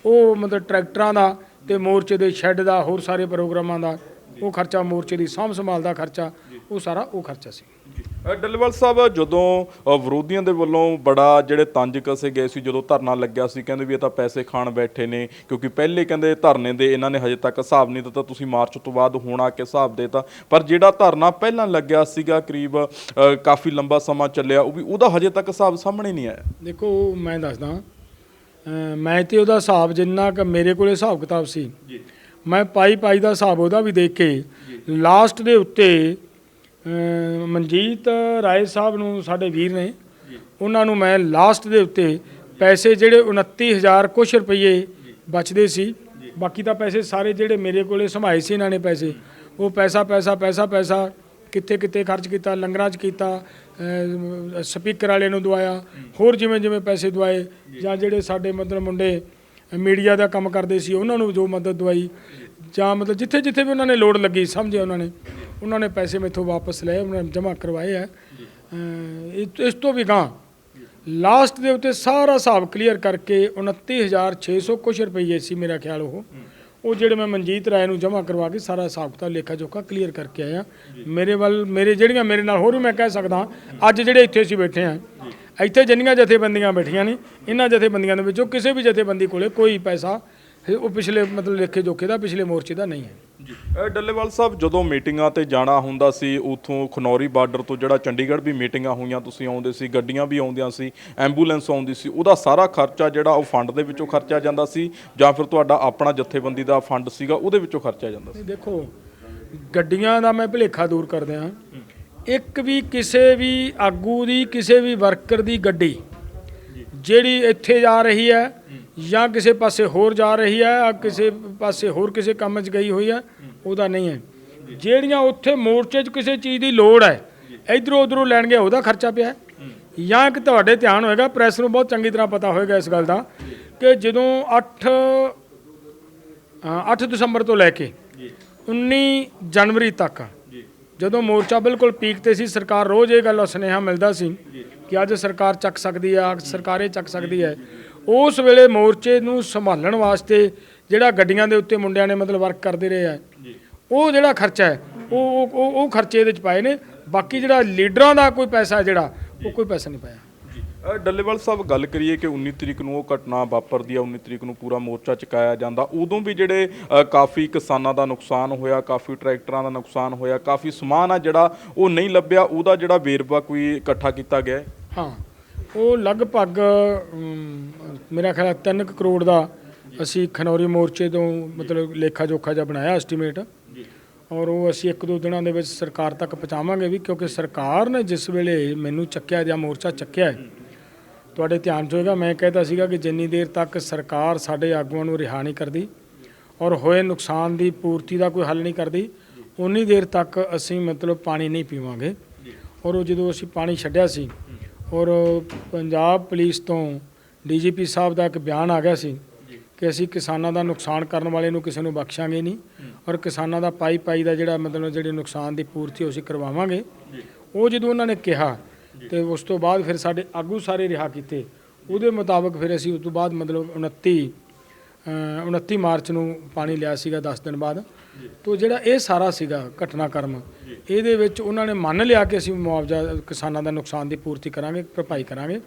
ਉਹ ਮਤਲਬ ਟਰੈਕਟਰਾਂ ਦਾ ਤੇ ਮੋਰਚੇ ਦੇ ਸ਼ੈੱਡ ਦਾ ਹੋਰ ਸਾਰੇ ਪ੍ਰੋਗਰਾਮਾਂ ਦਾ ਉਹ ਖਰਚਾ ਮੋਰਚੇ ਦੀ ਸਾਂਭ ਸੰਭਾਲ ਦਾ ਖਰਚਾ ਉਹ ਸਾਰਾ ਉਹ ਖਰਚਾ ਸੀ। ਡੱਲੇਵਾਲ ਸਾਹਿਬ ਜਦੋਂ ਅ, ਵਿਰੋਧੀਆਂ ਦੇ ਵੱਲੋਂ ਬੜਾ ਜਿਹੜੇ ਤੰਜ ਕਸੇ ਗਏ ਸੀ ਜਦੋਂ ਧਰਨਾ ਲੱਗਿਆ ਸੀ ਕਹਿੰਦੇ ਵੀ ਇਹ ਤਾਂ ਪੈਸੇ ਖਾਣ ਬੈਠੇ ਨੇ ਕਿਉਂਕਿ ਪਹਿਲੇ ਕਹਿੰਦੇ ਧਰਨੇ ਦੇ ਇਹਨਾਂ ਨੇ ਹਜੇ ਤੱਕ ਹਿਸਾਬ ਨਹੀਂ ਦਿੱਤਾ ਤੁਸੀਂ ਮਾਰਚ ਤੋਂ ਬਾਅਦ ਹੁਣ ਆ ਕੇ ਹਿਸਾਬ ਦੇਤਾ ਪਰ ਜਿਹੜਾ ਧਰਨਾ ਪਹਿਲਾਂ ਲੱਗਿਆ ਸੀਗਾ ਕਰੀਬ ਅ, ਕਾਫੀ ਲੰਬਾ ਸਮਾਂ ਚੱਲਿਆ ਉਹ ਵੀ ਉਹਦਾ ਹਜੇ ਤੱਕ ਹਿਸਾਬ ਸਾਹਮਣੇ ਨਹੀਂ ਆਇਆ। ਦੇਖੋ ਮੈਂ ਦੱਸਦਾ ਅਮ ਮੈਂ ਤੇ ਉਹਦਾ ਹਿਸਾਬ ਜਿੰਨਾ ਕਿ ਮੇਰੇ ਕੋਲੇ ਹਿਸਾਬ ਕਿਤਾਬ ਸੀ ਮੈਂ ਪਾਈ ਪਾਈ ਦਾ ਹਿਸਾਬ ਉਹਦਾ ਵੀ ਦੇਖ ਕੇ। ਲਾਸਟ ਦੇ ਉੱਤੇ ਮਨਜੀਤ ਰਾਏ ਸਾਹਿਬ ਨੂੰ ਸਾਡੇ ਵੀਰ ਨੇ। ਉਹਨਾਂ ਨੂੰ ਮੈਂ ਲਾਸਟ ਦੇ ਉੱਤੇ ਪੈਸੇ ਜਿਹੜੇ 29000 ਕੁਛ ਰੁਪਏ ਬਚਦੇ ਸੀ। ਬਾਕੀ ਤਾਂ ਪੈਸੇ ਸਾਰੇ ਜਿਹੜੇ ਮੇਰੇ ਕੋਲੇ ਸੰਭਾਏ ਸੀ ਇਹਨਾਂ ਨੇ ਪੈਸੇ। ਉਹ ਪੈਸਾ ਪੈਸਾ ਪੈਸਾ ਪੈਸਾ ਕਿੱਥੇ ਕਿੱਥੇ ਖਰਚ ਕੀਤਾ ਲੰਗਰਾਂ 'ਚ ਕੀਤਾ ਸਪੀਕਰ ਵਾਲੇ ਨੂੰ ਦਵਾਇਆ। ਹੋਰ ਜਿਵੇਂ ਜਿਵੇਂ ਪੈਸੇ ਦਵਾਏ। ਜਾਂ ਜਿਹੜੇ ਸਾਡੇ ਮਤਲਬ ਮੁੰਡੇ ਮੀਡੀਆ ਦਾ ਕੰਮ ਕਰਦੇ ਸੀ, ਉਹਨਾਂ ਨੂੰ ਜੋ ਮਦਦ ਦਵਾਈ, ਜਾਂ ਮਤਲਬ ਜਿੱਥੇ ਜਿੱਥੇ ਵੀ ਉਹਨਾਂ ਨੇ ਲੋੜ ਲੱਗੀ ਸਮਝੇ ਉਹਨਾਂ ਨੇ ਉਹਨਾਂ ਨੇ ਪੈਸੇ ਮੇਥੋਂ ਵਾਪਸ ਲਏ, ਉਹਨਾਂ ਨੇ ਜਮ੍ਹਾਂ ਕਰਵਾਏ ਆ। ਇਸ ਤੋਂ ਵੀ ਗਾਂ ਲਾਸਟ ਦੇ ਉੱਤੇ ਸਾਰਾ ਹਿਸਾਬ ਕਲੀਅਰ ਕਰਕੇ 29600 ਕੁਛ ਰੁਪਏ ਸੀ ਮੇਰਾ ਖਿਆਲ ਉਹ। ਉਹ ਜਿਹੜੇ ਮੈਂ ਮਨਜੀਤ ਰਾਏ ਨੂੰ ਜਮ੍ਹਾਂ ਕਰਵਾ ਕੇ ਸਾਰਾ ਹਿਸਾਬ ਕਿਤਾਬ ਲੇਖਾ ਜੋਖਾ ਕਲੀਅਰ ਕਰਕੇ ਆਇਆ। ਮੇਰੇ ਵੱਲ, ਮੇਰੇ ਜਿਹੜੀਆਂ ਮੇਰੇ ਨਾਲ ਹੋਰ ਵੀ ਮੈਂ ਕਹਿ ਸਕਦਾ, ਅੱਜ ਜਿਹੜੇ ਇੱਥੇ ਅਸੀਂ ਬੈਠੇ ਆ ਇੱਥੇ ਜਿੰਨੀਆਂ ਜਥੇਬੰਦੀਆਂ ਬੈਠੀਆਂ ਨੇ ਇਹਨਾਂ ਜਥੇਬੰਦੀਆਂ ਦੇ ਵਿੱਚੋਂ ਕਿਸੇ ਵੀ ਜਥੇਬੰਦੀ ਕੋਲੇ ਕੋਈ ਪੈਸਾ ਉਹ ਪਿਛਲੇ ਮਤਲਬ ਲੇਖੇ ਜੋਖੇ ਦਾ ਪਿਛਲੇ ਮੋਰਚੇ ਦਾ ਨਹੀਂ ਹੈ। ਜੀ ਡੱਲੇਵਾਲ ਸਾਹਿਬ ਜਦੋਂ ਮੀਟਿੰਗਾਂ ਤੇ ਜਾਣਾ ਹੁੰਦਾ ਸੀ ਉਥੋਂ ਖਨੌਰੀ ਬਾਰਡਰ ਤੋਂ ਜਿਹੜਾ ਚੰਡੀਗੜ੍ਹ ਵੀ ਮੀਟਿੰਗਾਂ ਹੋਈਆਂ ਤੁਸੀਂ ਆਉਂਦੇ ਸੀ ਗੱਡੀਆਂ ਵੀ ਆਉਂਦੀਆਂ ਸੀ ਐਂਬੂਲੈਂਸ ਆਉਂਦੀ ਸੀ ਉਹਦਾ ਸਾਰਾ ਖਰਚਾ ਜਿਹੜਾ ਉਹ ਫੰਡ ਦੇ ਵਿੱਚੋਂ ਖਰਚਿਆ ਜਾਂਦਾ ਸੀ ਜਾਂ ਫਿਰ ਤੁਹਾਡਾ ਆਪਣਾ ਜਥੇਬੰਦੀ ਦਾ ਫੰਡ ਸੀਗਾ ਉਹਦੇ ਵਿੱਚੋਂ ਖਰਚਿਆ ਜਾਂਦਾ ਸੀ? ਦੇਖੋ ਗੱਡੀਆਂ ਦਾ ਮੈਂ ਭੁਲੇਖਾ ਦੂਰ ਕਰ ਦਿਆਂ ਇੱਕ ਵੀ ਕਿਸੇ ਵੀ ਆਗੂ ਦੀ ਕਿਸੇ ਵੀ ਵਰਕਰ ਦੀ ਗੱਡੀ ਜਿਹੜੀ ਇੱਥੇ ਜਾ ਰਹੀ ਹੈ ਜਾਂ ਕਿਸੇ ਪਾਸੇ ਹੋਰ ਜਾ ਰਹੀ ਹੈ ਆ ਕਿਸੇ ਪਾਸੇ ਹੋਰ ਕਿਸੇ ਕੰਮ 'ਚ ਗਈ ਹੋਈ ਹੈ ਉਹਦਾ ਨਹੀਂ ਹੈ। ਜਿਹੜੀਆਂ ਉੱਥੇ ਮੋਰਚੇ 'ਚ ਕਿਸੇ ਚੀਜ਼ ਦੀ ਲੋੜ ਹੈ ਇਧਰੋਂ ਉਧਰੋਂ ਲੈਣ ਉਹਦਾ ਖਰਚਾ ਪਿਆ ਜਾਂ ਇੱਕ ਤੁਹਾਡੇ ਧਿਆਨ ਹੋਏਗਾ ਪ੍ਰੈਸ ਨੂੰ ਬਹੁਤ ਚੰਗੀ ਤਰ੍ਹਾਂ ਪਤਾ ਹੋਏਗਾ ਇਸ ਗੱਲ ਦਾ ਕਿ ਜਦੋਂ 8 ਅ, 8 ਦਸੰਬਰ ਤੋਂ ਲੈ ਕੇ 19 ਜਨਵਰੀ ਤੱਕ ਜਦੋਂ ਮੋਰਚਾ ਬਿਲਕੁਲ ਪੀਕ ਤੇ ਸੀ ਸਰਕਾਰ ਰੋਜ਼ ਇਹ ਗੱਲ ਸੁਨੇਹਾ ਮਿਲਦਾ ਸੀ ਕਿ ਅੱਜ ਸਰਕਾਰ ਚੱਕ ਸਕਦੀ ਹੈ ਸਰਕਾਰੇ ਚੱਕ ਸਕਦੀ ਹੈ। ਉਸ ਵੇਲੇ ਮੋਰਚੇ ਨੂੰ ਸੰਭਾਲਣ ਵਾਸਤੇ ਜਿਹੜਾ ਗੱਡੀਆਂ ਦੇ ਉੱਤੇ ਮੁੰਡਿਆਂ ਨੇ ਮਤਲਬ ਵਰਕ ਕਰਦੇ ਰਹੇ ਆ ਉਹ ਜਿਹੜਾ ਖਰਚਾ ਹੈ ਉਹ ਉਹ- ਖਰਚੇ ਇਹਦੇ ਚ ਪਾਏ ਨੇ। ਬਾਕੀ ਜਿਹੜਾ ਲੀਡਰਾਂ ਦਾ ਕੋਈ ਪੈਸਾ ਜਿਹੜਾ ਉਹ ਕੋਈ ਪੈਸਾ ਨਹੀਂ ਪਾਇਆ। ਡੱਲੇਵਾਲ ਸਾਹਿਬ ਗੱਲ ਕਰੀਏ ਕਿ 19 ਤਰੀਕ ਨੂੰ ਉਹ ਘਟਨਾ ਵਾਪਰਦੀ ਆ 19 ਤਰੀਕ ਨੂੰ ਪੂਰਾ ਮੋਰਚਾ ਚੁਕਾਇਆ ਜਾਂਦਾ। ਉਦੋਂ ਵੀ ਜਿਹੜੇ ਕਾਫੀ ਕਿਸਾਨਾਂ ਦਾ ਨੁਕਸਾਨ ਹੋਇਆ ਕਾਫੀ ਟਰੈਕਟਰਾਂ ਦਾ ਨੁਕਸਾਨ ਹੋਇਆ ਕਾਫੀ ਸਮਾਨ ਆ ਜਿਹੜਾ ਉਹ ਨਹੀਂ ਲੱਭਿਆ ਉਹਦਾ ਜਿਹੜਾ ਵੇਰਵਾ ਕੋਈ ਇਕੱਠਾ ਕੀਤਾ ਗਿਆ ਹੈ? ਉਹ ਲਗਭਗ ਮੇਰਾ ਖਿਆਲ 3 ਕਰੋੜ ਦਾ ਅਸੀਂ ਖਨੌਰੀ ਮੋਰਚੇ ਤੋਂ ਮਤਲਬ ਲੇਖਾ ਜੋਖਾ ਜਿਹਾ ਬਣਾਇਆ ਐਸਟੀਮੇਟ। ਔਰ ਉਹ ਅਸੀਂ ਇੱਕ ਦੋ ਦਿਨਾਂ ਦੇ ਵਿੱਚ ਸਰਕਾਰ ਤੱਕ ਪਹੁੰਚਾਵਾਂਗੇ ਵੀ ਕਿਉਂਕਿ ਸਰਕਾਰ ਨੇ ਜਿਸ ਵੇਲੇ ਮੈਨੂੰ ਚੱਕਿਆ ਜਾਂ ਮੋਰਚਾ ਚੱਕਿਆ ਹੈ ਤੁਹਾਡੇ ਧਿਆਨ 'ਚ ਹੋਏਗਾ, ਮੈਂ ਕਹਿੰਦਾ ਸੀਗਾ ਕਿ ਜਿੰਨੀ ਦੇਰ ਤੱਕ ਸਰਕਾਰ ਸਾਡੇ ਆਗੂਆਂ ਨੂੰ ਰਿਹਾ ਨਹੀਂ ਕਰਦੀ ਔਰ ਹੋਏ ਨੁਕਸਾਨ ਦੀ ਪੂਰਤੀ ਦਾ ਕੋਈ ਹੱਲ ਨਹੀਂ ਕਰਦੀ ਉਨੀ ਦੇਰ ਤੱਕ ਅਸੀਂ ਮਤਲਬ ਪਾਣੀ ਨਹੀਂ ਪੀਵਾਂਗੇ। ਔਰ ਉਹ ਜਦੋਂ ਅਸੀਂ ਪਾਣੀ ਛੱਡਿਆ ਸੀ ਔਰ ਪੰਜਾਬ ਪੁਲਿਸ ਤੋਂ ਡੀਜੀਪੀ ਸਾਹਿਬ ਦਾ ਇੱਕ ਬਿਆਨ ਆ ਗਿਆ ਸੀ ਕਿ ਅਸੀਂ ਕਿਸਾਨਾਂ ਦਾ ਨੁਕਸਾਨ ਕਰਨ ਵਾਲੇ ਨੂੰ ਕਿਸੇ ਨੂੰ ਬਖਸ਼ਾਂਗੇ ਨਹੀਂ ਔਰ ਕਿਸਾਨਾਂ ਦਾ ਪਾਈ ਪਾਈ ਦਾ ਜਿਹੜਾ ਮਤਲਬ ਜਿਹੜੇ ਨੁਕਸਾਨ ਦੀ ਪੂਰਤੀ ਉਹ ਅਸੀਂ ਕਰਵਾਵਾਂਗੇ, ਉਹ ਜਦੋਂ ਉਹਨਾਂ ਨੇ ਕਿਹਾ ਤੇ ਉਸ ਤੋਂ ਬਾਅਦ ਫਿਰ ਸਾਡੇ ਆਗੂ ਸਾਰੇ ਰਿਹਾ ਕੀਤੇ। ਉਹਦੇ ਮੁਤਾਬਕ ਫਿਰ ਅਸੀਂ ਉਸ ਤੋਂ ਬਾਅਦ ਮਤਲਬ 29 ਅ, 29 ਮਾਰਚ ਨੂੰ ਪਾਣੀ ਲਿਆ ਸੀਗਾ 10 ਦਿਨ ਬਾਅਦ। ਤੋਂ ਜਿਹੜਾ ਇਹ ਸਾਰਾ ਸੀਗਾ ਘਟਨਾਕ੍ਰਮ ਇਹਦੇ ਵਿੱਚ ਉਹਨਾਂ ਨੇ ਮੰਨ ਲਿਆ ਕਿ ਅਸੀਂ ਮੁਆਵਜ਼ਾ ਕਿਸਾਨਾਂ ਦਾ ਨੁਕਸਾਨ ਦੀ ਪੂਰਤੀ ਕਰਾਂਗੇ ਭਰਪਾਈ ਕਰਾਂਗੇ।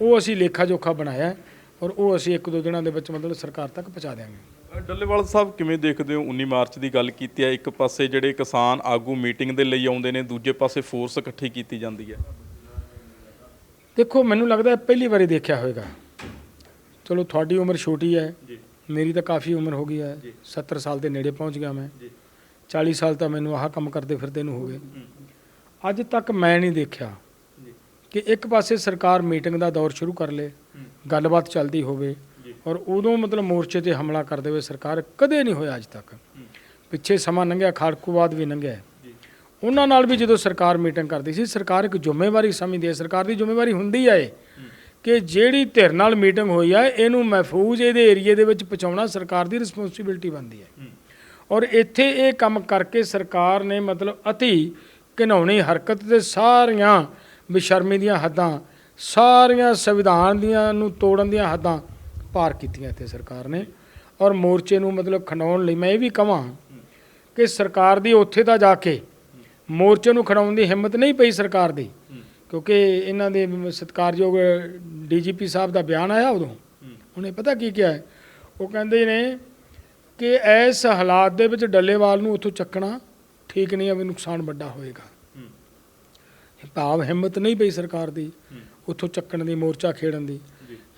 ਉਹ ਅਸੀਂ ਲੇਖਾ ਜੋਖਾ ਬਣਾਇਆ ਔਰ ਉਹ ਅਸੀਂ ਇੱਕ ਦੋ ਦਿਨਾਂ ਦੇ ਵਿੱਚ ਮਤਲਬ ਸਰਕਾਰ ਤੱਕ ਪਹੁੰਚਾ ਦਿਆਂਗੇ। ਅ, ਡੱਲੇਵਾਲ ਸਾਹਿਬ ਕਿਵੇਂ ਦੇਖਦੇ ਹੋ? 19 ਮਾਰਚ ਦੀ ਗੱਲ ਕੀਤੀ ਹੈ। ਇੱਕ ਪਾਸੇ ਜਿਹੜੇ ਕਿਸਾਨ ਆਗੂ ਮੀਟਿੰਗ ਦੇ ਲਈ ਆਉਂਦੇ ਨੇ ਦੂਜੇ ਪਾਸੇ ਫੋਰਸ ਇਕੱਠੀ ਕੀਤੀ ਜਾਂਦੀ ਹੈ। ਦੇਖੋ ਮੈਨੂੰ ਲੱਗਦਾ ਪਹਿਲੀ ਵਾਰੀ ਦੇਖਿਆ ਹੋਵੇਗਾ। ਚਲੋ ਤੁਹਾਡੀ ਉਮਰ ਛੋਟੀ ਹੈ। ਮੇਰੀ ਤਾਂ ਕਾਫੀ ਉਮਰ ਹੋ ਗਈ ਹੈ। 70 ਸਾਲ ਦੇ ਨੇੜੇ ਪਹੁੰਚ ਗਿਆ ਮੈਂ। 40 ਸਾਲ ਤਾਂ ਮੈਨੂੰ ਆਹ ਕੰਮ ਕਰਦੇ ਫਿਰਦੇ ਨੂੰ ਹੋ ਗਏ। ਅੱਜ ਤੱਕ ਮੈਂ ਨਹੀਂ ਦੇਖਿਆ ਕਿ ਇੱਕ ਪਾਸੇ ਸਰਕਾਰ ਮੀਟਿੰਗ ਦਾ ਦੌਰ ਸ਼ੁਰੂ ਕਰ ਲੇ ਗੱਲਬਾਤ ਚੱਲਦੀ ਹੋਵੇ ਔਰ ਉਦੋਂ ਮਤਲਬ ਮੋਰਚੇ ਤੇ ਹਮਲਾ ਕਰ ਦੇਵੇ ਸਰਕਾਰ ਕਦੇ ਨਹੀਂ ਹੋਇਆ ਅੱਜ ਤੱਕ। ਪਿੱਛੇ ਸਮਾਂ ਲੰਘਿਆ ਖਾੜਕੂਵਾਦ ਵੀ ਲੰਘਿਆ। ਉਹਨਾਂ ਨਾਲ ਵੀ ਜਦੋਂ ਸਰਕਾਰ ਮੀਟਿੰਗ ਕਰਦੀ ਸੀ ਸਰਕਾਰ ਇੱਕ ਜ਼ਿੰਮੇਵਾਰੀ ਸਮਝਦੀ ਹੈ ਸਰਕਾਰ ਦੀ ਜ਼ਿੰਮੇਵਾਰੀ ਹੁੰਦੀ ਹੈ ਕਿ ਜਿਹੜੀ ਧਿਰ ਨਾਲ ਮੀਟਿੰਗ ਹੋਈ ਹੈ ਇਹਨੂੰ ਮਹਿਫੂਜ਼ ਇਹਦੇ ਏਰੀਏ ਦੇ ਵਿੱਚ ਪਹੁੰਚਾਉਣਾ ਸਰਕਾਰ ਦੀ ਰਿਸਪੌਂਸਿਬਿਲਟੀ ਬਣਦੀ ਹੈ। ਔਰ ਇੱਥੇ ਇਹ ਕੰਮ ਕਰਕੇ ਸਰਕਾਰ ਨੇ ਮਤਲਬ ਅਤੀ ਘਿਨਾਉਣੀ ਹਰਕਤ ਤੇ ਸਾਰੀਆਂ ਬੇਸ਼ਰਮੀ ਦੀਆਂ ਹੱਦਾਂ ਸਾਰੀਆਂ ਸੰਵਿਧਾਨ ਦੀਆਂ ਨੂੰ ਤੋੜਨ ਦੀਆਂ ਹੱਦਾਂ ਪਾਰ ਕੀਤੀਆਂ ਇੱਥੇ ਸਰਕਾਰ ਨੇ। ਔਰ ਮੋਰਚੇ ਨੂੰ ਮਤਲਬ ਖੰਡਾਉਣ ਲਈ ਮੈਂ ਇਹ ਵੀ ਕਹਾਂ ਕਿ ਸਰਕਾਰ ਦੀ ਉੱਥੇ ਤਾਂ ਜਾ ਕੇ ਮੋਰਚੇ ਨੂੰ ਖੜਾਉਣ ਦੀ ਹਿੰਮਤ ਨਹੀਂ ਪਈ ਸਰਕਾਰ ਦੀ, ਕਿਉਂਕਿ ਇਹਨਾਂ ਦੇ ਸਤਿਕਾਰਯੋਗ ਡੀਜੀਪੀ ਸਾਹਿਬ ਦਾ ਬਿਆਨ ਆਇਆ ਉਦੋਂ। ਉਹਨੇ ਪਤਾ ਕੀ ਕਿਹਾ? ਉਹ ਕਹਿੰਦੇ ਨੇ ਕਿ ਇਸ ਹਾਲਾਤ ਦੇ ਵਿੱਚ ਡੱਲੇਵਾਲ ਨੂੰ ਉੱਥੋਂ ਚੱਕਣਾ ਠੀਕ ਨਹੀਂ ਹੈ ਵੀ ਨੁਕਸਾਨ ਵੱਡਾ ਹੋਏਗਾ। ਭਾਵ ਹਿੰਮਤ ਨਹੀਂ ਪਈ ਸਰਕਾਰ ਦੀ ਉੱਥੋਂ ਚੱਕਣ ਦੀ, ਮੋਰਚਾ ਖੇੜਨ ਦੀ।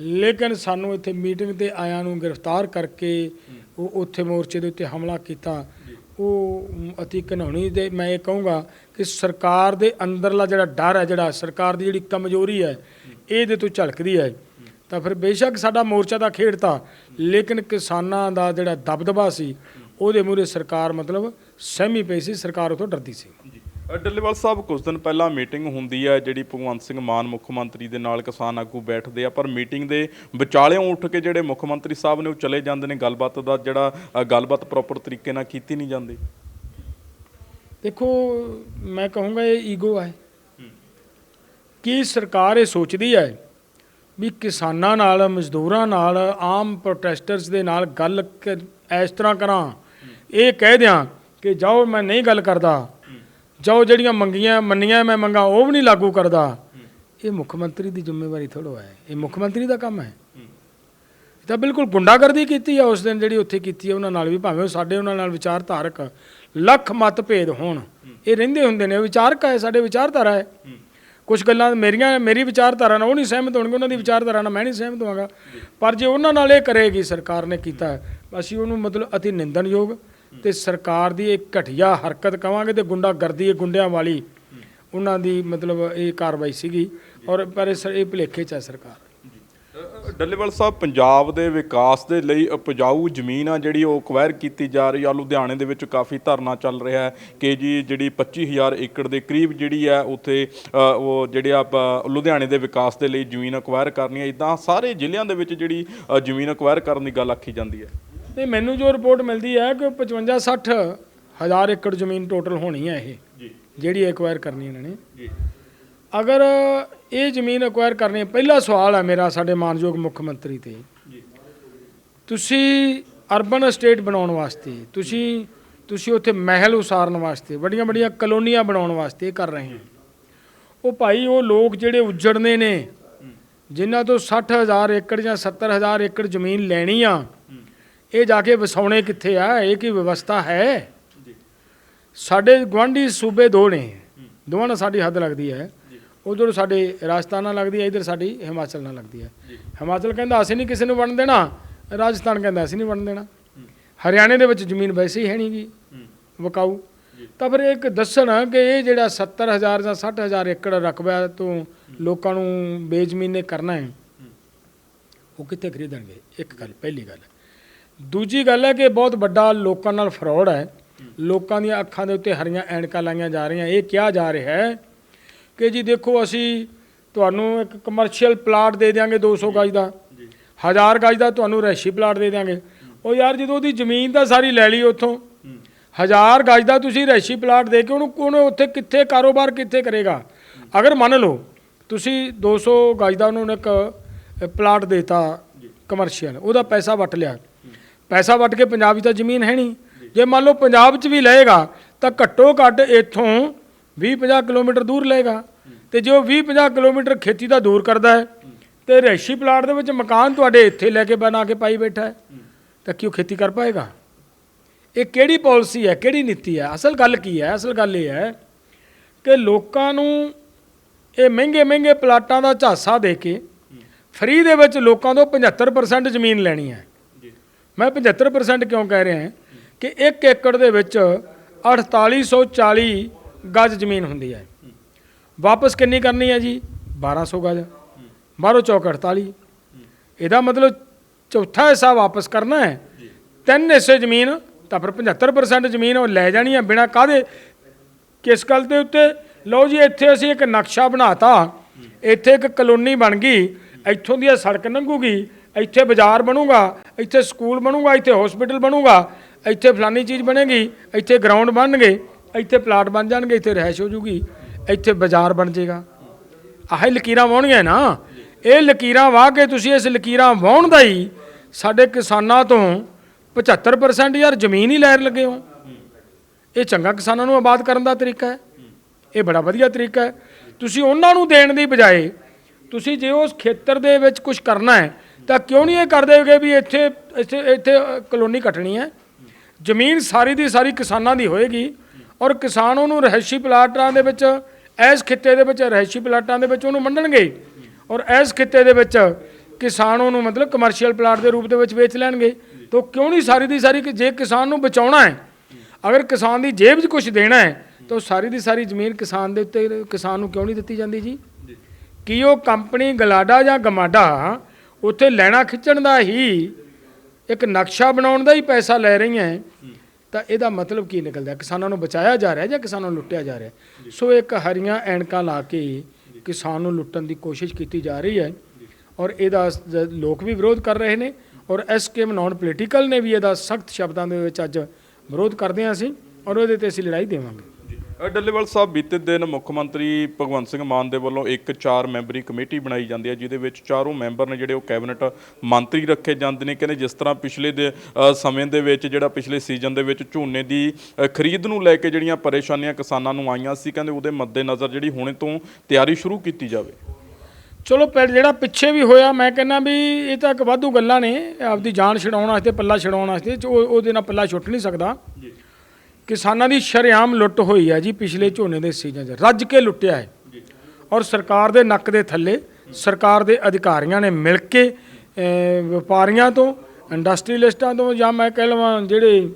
ਲੇਕਿਨ ਸਾਨੂੰ ਇੱਥੇ ਮੀਟਿੰਗ ਤੇ ਆਇਆਂ ਨੂੰ ਗ੍ਰਿਫਤਾਰ ਕਰਕੇ ਉਹ ਉੱਥੇ ਮੋਰਚੇ ਦੇ ਉੱਤੇ ਹਮਲਾ ਕੀਤਾ। ਉਹ ਅਤੀ ਘਿਨਾਉਣੀ ਦੇ ਮੈਂ ਇਹ ਕਹੂੰਗਾ ਕਿ ਸਰਕਾਰ ਦੇ ਅੰਦਰਲਾ ਜਿਹੜਾ ਡਰ ਹੈ, ਜਿਹੜਾ ਸਰਕਾਰ ਦੀ ਜਿਹੜੀ ਕਮਜ਼ੋਰੀ ਹੈ, ਇਹਦੇ ਤੋਂ ਝਲਕਦੀ ਹੈ। ਤਾਂ ਫਿਰ ਬੇਸ਼ੱਕ ਸਾਡਾ ਮੋਰਚਾ ਦਾ ਖੇਡ ਖੇਡਤਾ, ਲੇਕਿਨ ਕਿਸਾਨਾਂ ਦਾ ਜਿਹੜਾ ਦਬਦਬਾ ਸੀ, ਉਹਦੇ ਮੂਹਰੇ ਸਰਕਾਰ ਮਤਲਬ ਸਹਿਮੀ ਪਈ ਸੀ, ਸਰਕਾਰ ਉਥੋਂ ਡਰਦੀ ਸੀ। ਡੱਲੇਵਾਲ ਸਾਹਿਬ ਕੁਝ ਦਿਨ ਪਹਿਲਾਂ ਮੀਟਿੰਗ ਹੁੰਦੀ ਹੈ ਜਿਹੜੀ ਭਗਵੰਤ ਸਿੰਘ ਮਾਨ ਮੁੱਖ ਮੰਤਰੀ ਦੇ ਨਾਲ ਕਿਸਾਨ ਆਗੂ ਬੈਠਦੇ ਆ ਪਰ ਮੀਟਿੰਗ ਦੇ ਵਿਚਾਲਿਓਂ ਉੱਠ ਕੇ ਜਿਹੜੇ ਮੁੱਖ ਮੰਤਰੀ ਸਾਹਿਬ ਨੇ ਉਹ ਚਲੇ ਜਾਂਦੇ ਨੇ ਗੱਲਬਾਤ ਦਾ ਜਿਹੜਾ ਗੱਲਬਾਤ ਪ੍ਰੋਪਰ ਤਰੀਕੇ ਨਾਲ ਕੀਤੀ ਨਹੀਂ ਜਾਂਦੀ। ਦੇਖੋ ਮੈਂ ਕਹੂੰਗਾ ਇਹ ਈਗੋ ਹੈ। ਕੀ ਸਰਕਾਰ ਇਹ ਸੋਚਦੀ ਹੈ ਵੀ ਕਿਸਾਨਾਂ ਨਾਲ ਮਜ਼ਦੂਰਾਂ ਨਾਲ ਆਮ ਪ੍ਰੋਟੈਸਟਰਸ ਦੇ ਨਾਲ ਗੱਲ ਇਸ ਤਰ੍ਹਾਂ ਕਰਾਂ? ਇਹ ਕਹਿ ਦਿਆਂ ਕਿ ਜਾਓ ਮੈਂ ਨਹੀਂ ਗੱਲ ਕਰਦਾ। ਜਾਓ ਜਿਹੜੀਆਂ ਮੰਗੀਆਂ ਮੰਨੀਆਂ ਮੈਂ ਮੰਗਾ ਉਹ ਵੀ ਨਹੀਂ ਲਾਗੂ ਕਰਦਾ। ਇਹ ਮੁੱਖ ਮੰਤਰੀ ਦੀ ਜ਼ਿੰਮੇਵਾਰੀ ਥੋੜੋ ਹੈ। ਇਹ ਮੁੱਖ ਮੰਤਰੀ ਦਾ ਕੰਮ ਹੈ। ਇਹ ਤਾਂ ਬਿਲਕੁਲ ਗੁੰਡਾਗਰਦੀ ਕੀਤੀ ਹੈ ਉਸ ਦਿਨ ਜਿਹੜੀ ਉੱਥੇ ਕੀਤੀ ਹੈ ਉਹਨਾਂ ਨਾਲ ਵੀ ਭਾਵੇਂ ਸਾਡੇ ਉਹਨਾਂ ਨਾਲ ਵਿਚਾਰਧਾਰਕ ਲੱਖ ਮਤਭੇਦ ਹੋਣ। ਇਹ ਰਹਿੰਦੇ ਹੁੰਦੇ ਨੇ ਵਿਚਾਰਕ ਹੈ ਸਾਡੇ ਵਿਚਾਰਧਾਰਾ ਹੈ। ਕੁਝ ਗੱਲਾਂ ਮੇਰੀਆਂ ਮੇਰੀ ਵਿਚਾਰਧਾਰਾ ਨਾਲ ਉਹ ਨਹੀਂ ਸਹਿਮਤ ਹੋਣਗੇ ਉਹਨਾਂ ਦੀ ਵਿਚਾਰਧਾਰਾ ਨਾਲ ਮੈਂ ਨਹੀਂ ਸਹਿਮਤ ਹੋਵਾਂਗਾ। ਪਰ ਜੇ ਉਹਨਾਂ ਨਾਲ ਇਹ ਕਰੇਗੀ ਸਰਕਾਰ ਨੇ ਕੀਤਾ ਅਸੀਂ ਉਹਨੂੰ ਮਤਲਬ ਅਤੀ ਨਿੰਦਣਯੋਗ ਤੇ ਸਰਕਾਰ ਦੀ ਇਹ ਘਟੀਆ ਹਰਕਤ ਕਵਾਂਗੇ ਤੇ ਗੁੰਡਾਗਰਦੀ, ਇਹ ਗੁੰਡਿਆਂ ਵਾਲੀ ਉਹਨਾਂ ਦੀ ਮਤਲਬ ਇਹ ਕਾਰਵਾਈ ਸੀਗੀ ਔਰ ਪਰ ਇਹ ਸ- ਇਹ ਭੁਲੇਖੇ ਚ ਹੈ ਸਰਕਾਰ। ਡੱਲੇਵਾਲ ਸਾਹਿਬ, ਪੰਜਾਬ ਦੇ ਵਿਕਾਸ ਦੇ ਲਈ ਉਪਜਾਊ ਜ਼ਮੀਨ ਆ ਜਿਹੜੀ ਉਹ ਅਕਵਾਇਰ ਕੀਤੀ ਜਾ ਰਹੀ ਆ। ਲੁਧਿਆਣੇ ਦੇ ਵਿੱਚ ਕਾਫੀ ਧਰਨਾ ਚੱਲ ਰਿਹਾ ਹੈ ਕਿ ਜੀ ਜਿਹੜੀ 25000 ਏਕੜ ਦੇ ਕਰੀਬ ਜਿਹੜੀ ਹੈ ਉੱਥੇ ਉਹ ਜਿਹੜੇ ਆਪਾਂ ਲੁਧਿਆਣੇ ਦੇ ਵਿਕਾਸ ਦੇ ਲਈ ਜ਼ਮੀਨ ਅਕਵਾਇਰ ਕਰਨੀ ਹੈ। ਇਦਾਂ ਸਾਰੇ ਜ਼ਿਲ੍ਹਿਆਂ ਦੇ ਵਿੱਚ ਜਿਹੜੀ ਜ਼ਮੀਨ ਅਕਵਾਇਰ ਕਰਨ ਦੀ ਗੱਲ ਆਖੀ ਜਾਂਦੀ ਹੈ। ਨਹੀਂ ਮੈਨੂੰ ਜੋ ਰਿਪੋਰਟ ਮਿਲਦੀ ਹੈ ਕਿ 55 60 ਹਜ਼ਾਰ ਏਕੜ ਜ਼ਮੀਨ ਟੋਟਲ ਹੋਣੀ ਹੈ ਇਹ ਜੀ। ਜਿਹੜੀ ਐਕਵਾਇਰ ਕਰਨੀ ਇਹਨਾਂ ਨੇ। ਜੀ। ਅਗਰ ਇਹ ਜ਼ਮੀਨ ਐਕਵਾਇਰ ਕਰਨੀ ਪਹਿਲਾ ਸਵਾਲ ਹੈ ਮੇਰਾ ਸਾਡੇ ਮਾਨਯੋਗ ਮੁੱਖ ਮੰਤਰੀ ਤੇ। ਜੀ। ਤੁਸੀਂ ਅਰਬਨ ਸਟੇਟ ਬਣਾਉਣ ਵਾਸਤੇ ਤੁਸੀਂ ਤੁਸੀਂ ਉੱਥੇ ਮਹਿਲ ਉਸਾਰਨ ਵਾਸਤੇ ਵੱਡੀਆਂ ਵੱਡੀਆਂ ਕਲੋਨੀਆਂ ਬਣਾਉਣ ਵਾਸਤੇ ਕਰ ਰਹੇ ਹੋ। ਉਹ ਭਾਈ ਉਹ ਲੋਕ ਜਿਹੜੇ ਉੱਜੜਨੇ ਨੇ ਜਿਨ੍ਹਾਂ ਤੋਂ 60000 ਏਕੜ ਜਾਂ 70000 ਏਕੜ ਜ਼ਮੀਨ ਲੈਣੀ ਆ ਇਹ ਜਾ ਕੇ ਵਸਾਉਣੇ ਕਿੱਥੇ ਆ? ਇਹ ਕੀ ਵਿਵਸਥਾ ਹੈ? ਸਾਡੇ ਗਵਾਂਢੀ ਸੂਬੇ ਦੋ ਨੇ। ਦੋਵਾਂ ਨਾਲ ਸਾਡੀ ਹੱਦ ਲੱਗਦੀ ਹੈ। ਉਧਰ ਸਾਡੇ ਰਾਜਸਥਾਨ ਨਾਲ ਲੱਗਦੀ ਹੈ ਇਧਰ ਸਾਡੀ ਹਿਮਾਚਲ ਨਾਲ ਲੱਗਦੀ ਹੈ। ਹਿਮਾਚਲ ਕਹਿੰਦਾ ਅਸੀਂ ਨਹੀਂ ਕਿਸੇ ਨੂੰ ਵੰਡ ਦੇਣਾ। ਰਾਜਸਥਾਨ ਕਹਿੰਦਾ ਅਸੀਂ ਨਹੀਂ ਵੰਡ ਦੇਣਾ। ਹਰਿਆਣੇ ਦੇ ਵਿੱਚ ਜ਼ਮੀਨ ਵੈਸੇ ਹੀ ਹੈ ਨਹੀਂਗੀ ਵਕਾਊ। ਤਾਂ ਫਿਰ ਇੱਕ ਦੱਸਣ ਕਿ ਇਹ ਜਿਹੜਾ 70000 ਜਾਂ 60000 ਏਕੜ ਰਕਬਾ ਤੋਂ ਲੋਕਾਂ ਨੂੰ ਬੇਜ਼ਮੀਨੇ ਕਰਨਾ ਹੈ। ਉਹ ਕਿੱਥੇ ਖਰੀਦਣਗੇ? ਇੱਕ ਗੱਲ ਪਹਿਲੀ ਗੱਲ। ਦੂਜੀ ਗੱਲ ਹੈ ਕਿ ਬਹੁਤ ਵੱਡਾ ਲੋਕਾਂ ਨਾਲ ਫਰਾਡ ਹੈ। ਲੋਕਾਂ ਦੀਆਂ ਅੱਖਾਂ ਦੇ ਉੱਤੇ ਹਰੀਆਂ ਐਨਕਾਂ ਲਾਈਆਂ ਜਾ ਰਹੀਆਂ। ਇਹ ਕਿਹਾ ਜਾ ਰਿਹਾ ਹੈ ਕਿ ਜੀ ਦੇਖੋ ਅਸੀਂ ਤੁਹਾਨੂੰ ਇੱਕ ਕਮਰਸ਼ੀਅਲ ਪਲਾਟ ਦੇ ਦਿਆਂਗੇ 200 ਗਜ ਦਾ। ਹਜ਼ਾਰ ਗਜ ਦਾ ਤੁਹਾਨੂੰ ਰਹਿਸ਼ੀ ਪਲਾਟ ਦੇ ਦਿਆਂਗੇ। ਉਹ ਯਾਰ ਜਦੋਂ ਉਹਦੀ ਜ਼ਮੀਨ ਤਾਂ ਸਾਰੀ ਲੈ ਲਈ ਉੱਥੋਂ ਹਜ਼ਾਰ ਗਜ ਦਾ ਤੁਸੀਂ ਰਹਿਸ਼ੀ ਪਲਾਟ ਦੇ ਕੇ ਉਹਨੂੰ ਉਹਨੇ ਉੱਥੇ ਕਿੱਥੇ ਕਾਰੋਬਾਰ ਕਿੱਥੇ ਕਰੇਗਾ? ਅਗਰ ਮੰਨ ਲਓ ਤੁਸੀਂ 200 ਗਜ ਦਾ ਉਹਨੂੰ ਇੱਕ ਪਲਾਟ ਦੇਤਾ ਕਮਰਸ਼ੀਅਲ ਉਹਦਾ ਪੈਸਾ ਵਟ ਲਿਆ। ਪੈਸਾ ਵੱਟ ਕੇ ਪੰਜਾਬ 'ਚ ਤਾਂ ਜ਼ਮੀਨ ਹੈ ਨਹੀਂ। ਜੇ ਮੰਨ ਲਓ ਪੰਜਾਬ 'ਚ ਵੀ ਲਏਗਾ, ਤਾਂ ਘੱਟੋ ਘੱਟ ਇੱਥੋਂ 20-50 ਕਿਲੋਮੀਟਰ ਦੂਰ ਲਏਗਾ। ਤੇ ਜੇ ਉਹ 20-50 ਕਿਲੋਮੀਟਰ ਖੇਤੀ ਦਾ ਦੂਰ ਕਰਦਾ ਹੈ, ਤੇ ਰਹਿਸ਼ੀ ਪਲਾਟ ਦੇ ਵਿੱਚ ਮਕਾਨ ਤੁਹਾਡੇ ਇੱਥੇ ਲੈ ਕੇ ਬਣਾ ਕੇ ਪਾਈ ਬੈਠਾ ਹੈ, ਤਾਂ ਕੀ ਉਹ ਖੇਤੀ ਕਰ ਪਾਏਗਾ? ਇਹ ਕਿਹੜੀ ਪਾਲਿਸੀ ਹੈ, ਕਿਹੜੀ ਨੀਤੀ ਹੈ? ਅਸਲ ਗੱਲ ਕੀ ਹੈ? ਅਸਲ ਗੱਲ ਇਹ ਹੈ ਕਿ ਲੋਕਾਂ ਨੂੰ ਇਹ ਮਹਿੰਗੇ ਮਹਿੰਗੇ ਪਲਾਟਾਂ ਦਾ ਝਾਂਸਾ ਦੇ ਕੇ ਫ੍ਰੀ ਦੇ ਵਿੱਚ ਲੋਕਾਂ ਤੋਂ 75% ਜ਼ਮੀਨ ਲੈਣੀ ਹੈ। ਮੈਂ 75% ਕਿਉਂ ਕਹਿ ਰਿਹਾ ਕਿ 1 ਏਕੜ ਦੇ ਵਿੱਚ 4840 ਗਜ ਜ਼ਮੀਨ ਹੁੰਦੀ ਹੈ। ਵਾਪਸ ਕਿੰਨੀ ਕਰਨੀ ਹੈ ਜੀ? 1200 ਗਜ। ਬਾਹਰੋਂ ਚੌਕ 48 ਇਹਦਾ ਮਤਲਬ ਚੌਥਾ ਹਿੱਸਾ ਵਾਪਸ ਕਰਨਾ ਹੈ। ਤਿੰਨ ਹਿੱਸੇ ਜ਼ਮੀਨ ਤਾਂ ਫਿਰ 75% ਜ਼ਮੀਨ ਉਹ ਲੈ ਜਾਣੀ ਹੈ ਬਿਨਾ ਕਾਦੇ ਕਿਸ ਗੱਲ ਦੇ ਉੱਤੇ ਲਓ ਜੀ ਇੱਥੇ ਅਸੀਂ ਇੱਕ ਨਕਸ਼ਾ ਬਣਾਤਾ। ਇੱਥੇ ਇੱਕ ਕਲੋਨੀ ਬਣ ਗਈ। ਇੱਥੋਂ ਦੀ ਸੜਕ ਲੰਘੂਗੀ। ਇੱਥੇ ਬਾਜ਼ਾਰ ਬਣੂਗਾ, ਇੱਥੇ ਸਕੂਲ ਬਣੂਗਾ, ਇੱਥੇ ਹਸਪੀਟਲ ਬਣੂਗਾ, ਇੱਥੇ ਫਲਾਨੀ ਚੀਜ਼ ਬਣੇਗੀ, ਇੱਥੇ ਗਰਾਊਂਡ ਬਣਨਗੇ, ਇੱਥੇ ਪਲਾਟ ਬਣ ਜਾਣਗੇ, ਇੱਥੇ ਰਹਿਸ਼ ਹੋ ਜੂਗੀ, ਇੱਥੇ ਬਾਜ਼ਾਰ ਬਣ ਜਾਏਗਾ ਆਹ ਲਕੀਰਾਂ ਵਾਉਣੀਆਂ ਨਾ ਇਹ ਲਕੀਰਾਂ ਵਾਹ ਕੇ ਤੁਸੀਂ ਇਸ ਲਕੀਰਾਂ ਵਾਉਣ ਦਾ ਹੀ ਸਾਡੇ ਕਿਸਾਨਾਂ ਤੋਂ 75% ਯਾਰ ਜ਼ਮੀਨ ਹੀ ਲੈਣ ਲੱਗੇ ਹੋ। ਇਹ ਚੰਗਾ ਕਿਸਾਨਾਂ ਨੂੰ ਆਬਾਦ ਕਰਨ ਦਾ ਤਰੀਕਾ ਹੈ। ਇਹ ਬੜਾ ਵਧੀਆ ਤਰੀਕਾ ਹੈ। ਤੁਸੀਂ ਉਹਨਾਂ ਨੂੰ ਦੇਣ ਦੀ ਬਜਾਏ ਤੁਸੀਂ ਜੇ ਉਸ ਖੇਤਰ ਦੇ ਵਿੱਚ ਕੁਝ ਕਰਨਾ ਹੈ ਤਾਂ ਕਿਉਂ ਨਹੀਂ ਇਹ ਕਰਦੇ ਹੋਗੇ ਵੀ ਇੱਥੇ ਇੱਥੇ ਇੱਥੇ ਕਲੋਨੀ ਕੱਟਣੀ ਹੈ? ਜ਼ਮੀਨ ਸਾਰੀ ਦੀ ਸਾਰੀ ਕਿਸਾਨਾਂ ਦੀ ਹੋਏਗੀ ਔਰ ਕਿਸਾਨ ਉਹਨੂੰ ਰਹਿਸ਼ੀ ਪਲਾਟਾਂ ਦੇ ਵਿੱਚ ਐਸ ਖਿੱਤੇ ਦੇ ਵਿੱਚ ਰਹਿਸ਼ੀ ਪਲਾਟਾਂ ਦੇ ਵਿੱਚ ਉਹਨੂੰ ਵੰਡਣਗੇ ਔਰ ਐਸ ਖਿੱਤੇ ਦੇ ਵਿੱਚ ਕਿਸਾਨ ਉਹਨੂੰ ਮਤਲਬ ਕਮਰਸ਼ੀਅਲ ਪਲਾਟ ਦੇ ਰੂਪ ਦੇ ਵਿੱਚ ਵੇਚ ਲੈਣਗੇ। ਤਾਂ ਕਿਉਂ ਨਹੀਂ ਸਾਰੀ ਦੀ ਸਾਰੀ ਜੇ ਕਿਸਾਨ ਨੂੰ ਬਚਾਉਣਾ ਹੈ ਅਗਰ ਕਿਸਾਨ ਦੀ ਜੇਬ 'ਚ ਕੁਝ ਦੇਣਾ ਹੈ ਤਾਂ ਉਹ ਸਾਰੀ ਦੀ ਸਾਰੀ ਜ਼ਮੀਨ ਕਿਸਾਨ ਦੇ ਉੱਤੇ ਕਿਸਾਨ ਨੂੰ ਕਿਉਂ ਨਹੀਂ ਦਿੱਤੀ ਜਾਂਦੀ ਜੀ। ਕੀ ਉਹ ਕੰਪਨੀ ਗਲਾਡਾ ਜਾਂ ਗਮਾਡਾ ਉੱਥੇ ਲੈਣਾ ਖਿੱਚਣ ਦਾ ਹੀ ਇੱਕ ਨਕਸ਼ਾ ਬਣਾਉਣ ਦਾ ਹੀ ਪੈਸਾ ਲੈ ਰਹੀਆਂ ਹੈ ਤਾਂ ਇਹਦਾ ਮਤਲਬ ਕੀ ਨਿਕਲਦਾ? ਕਿਸਾਨਾਂ ਨੂੰ ਬਚਾਇਆ ਜਾ ਰਿਹਾ ਜਾਂ ਕਿਸਾਨਾਂ ਨੂੰ ਲੁੱਟਿਆ ਜਾ ਰਿਹਾ? ਸੋ ਇੱਕ ਹਰੀਆਂ ਐਣਕਾਂ ਲਾ ਕੇ ਕਿਸਾਨ ਨੂੰ ਲੁੱਟਣ ਦੀ ਕੋਸ਼ਿਸ਼ ਕੀਤੀ ਜਾ ਰਹੀ ਹੈ ਔਰ ਇਹਦਾ ਲੋਕ ਵੀ ਵਿਰੋਧ ਕਰ ਰਹੇ ਨੇ ਔਰ ਐਸਕੇਐਮ ਨਾਨ ਪੋਲੀਟੀਕਲ ਨੇ ਵੀ ਇਹਦਾ ਸਖਤ ਸ਼ਬਦਾਂ ਦੇ ਵਿੱਚ ਅੱਜ ਵਿਰੋਧ ਕਰਦੇ ਹਾਂ ਅਸੀਂ ਔਰ ਉਹਦੇ ਤੇ ਅਸੀਂ ਲੜਾਈ ਦੇਵਾਂਗੇ। ਡੱਲੇਵਾਲ ਸਾਹਿਬ ਬੀਤੇ ਦਿਨ ਮੁੱਖ ਮੰਤਰੀ ਭਗਵੰਤ ਸਿੰਘ ਮਾਨ ਦੇ ਵੱਲੋਂ ਇੱਕ ਚਾਰ ਮੈਂਬਰੀ ਕਮੇਟੀ ਬਣਾਈ ਜਾਂਦੀ ਹੈ ਜਿਹਦੇ ਵਿੱਚ ਚਾਰੋਂ ਮੈਂਬਰ ਨੇ ਜਿਹੜੇ ਉਹ ਕੈਬਨਿਟ ਮੰਤਰੀ ਰੱਖੇ ਜਾਂਦੇ ਨੇ। ਕਹਿੰਦੇ ਜਿਸ ਤਰ੍ਹਾਂ ਪਿਛਲੇ ਦੇ ਸਮੇਂ ਦੇ ਵਿੱਚ ਜਿਹੜਾ ਪਿਛਲੇ ਸੀਜ਼ਨ ਦੇ ਵਿੱਚ ਝੋਨੇ ਦੀ ਖਰੀਦ ਨੂੰ ਲੈ ਕੇ ਜਿਹੜੀਆਂ ਪਰੇਸ਼ਾਨੀਆਂ ਕਿਸਾਨਾਂ ਨੂੰ ਆਈਆਂ ਸੀ ਕਹਿੰਦੇ ਉਹਦੇ ਮੱਦੇਨਜ਼ਰ ਜਿਹੜੀ ਹੁਣੇ ਤੋਂ ਤਿਆਰੀ ਸ਼ੁਰੂ ਕੀਤੀ ਜਾਵੇ। ਚਲੋ ਪਰ ਜਿਹੜਾ ਪਿੱਛੇ ਵੀ ਹੋਇਆ ਮੈਂ ਕਹਿੰਦਾ ਵੀ ਇਹ ਤਾਂ ਇੱਕ ਵਾਧੂ ਗੱਲਾਂ ਨੇ ਆਪਦੀ ਜਾਨ ਛਡਾਉਣ ਵਾਸਤੇ ਪੱਲਾ ਛਡਾਉਣ ਵਾਸਤੇ ਉਹ- ਉਹਦੇ ਨਾਲ ਪੱਲਾ ਛੁੱਟ ਨਹੀਂ ਸਕਦਾ। ਕਿਸਾਨਾਂ ਦੀ ਸ਼ਰੇਆਮ ਲੁੱਟ ਹੋਈ ਹੈ ਜੀ ਪਿਛਲੇ ਝੋਨੇ ਦੇ ਸੀਜ਼ਨ 'ਚ। ਰੱਜ ਕੇ ਲੁੱਟਿਆ ਹੈ। ਔਰ ਸਰਕਾਰ ਦੇ ਨੱਕ ਦੇ ਥੱਲੇ ਸਰਕਾਰ ਦੇ ਅਧਿਕਾਰੀਆਂ ਨੇ ਮਿਲ ਕੇ ਵਪਾਰੀਆਂ ਤੋਂ ਇੰਡਸਟਰੀਲਿਸਟਾਂ ਤੋਂ ਜਾਂ ਮੈਂ ਕਹਿ ਲਵਾਂ ਜਿਹੜੇ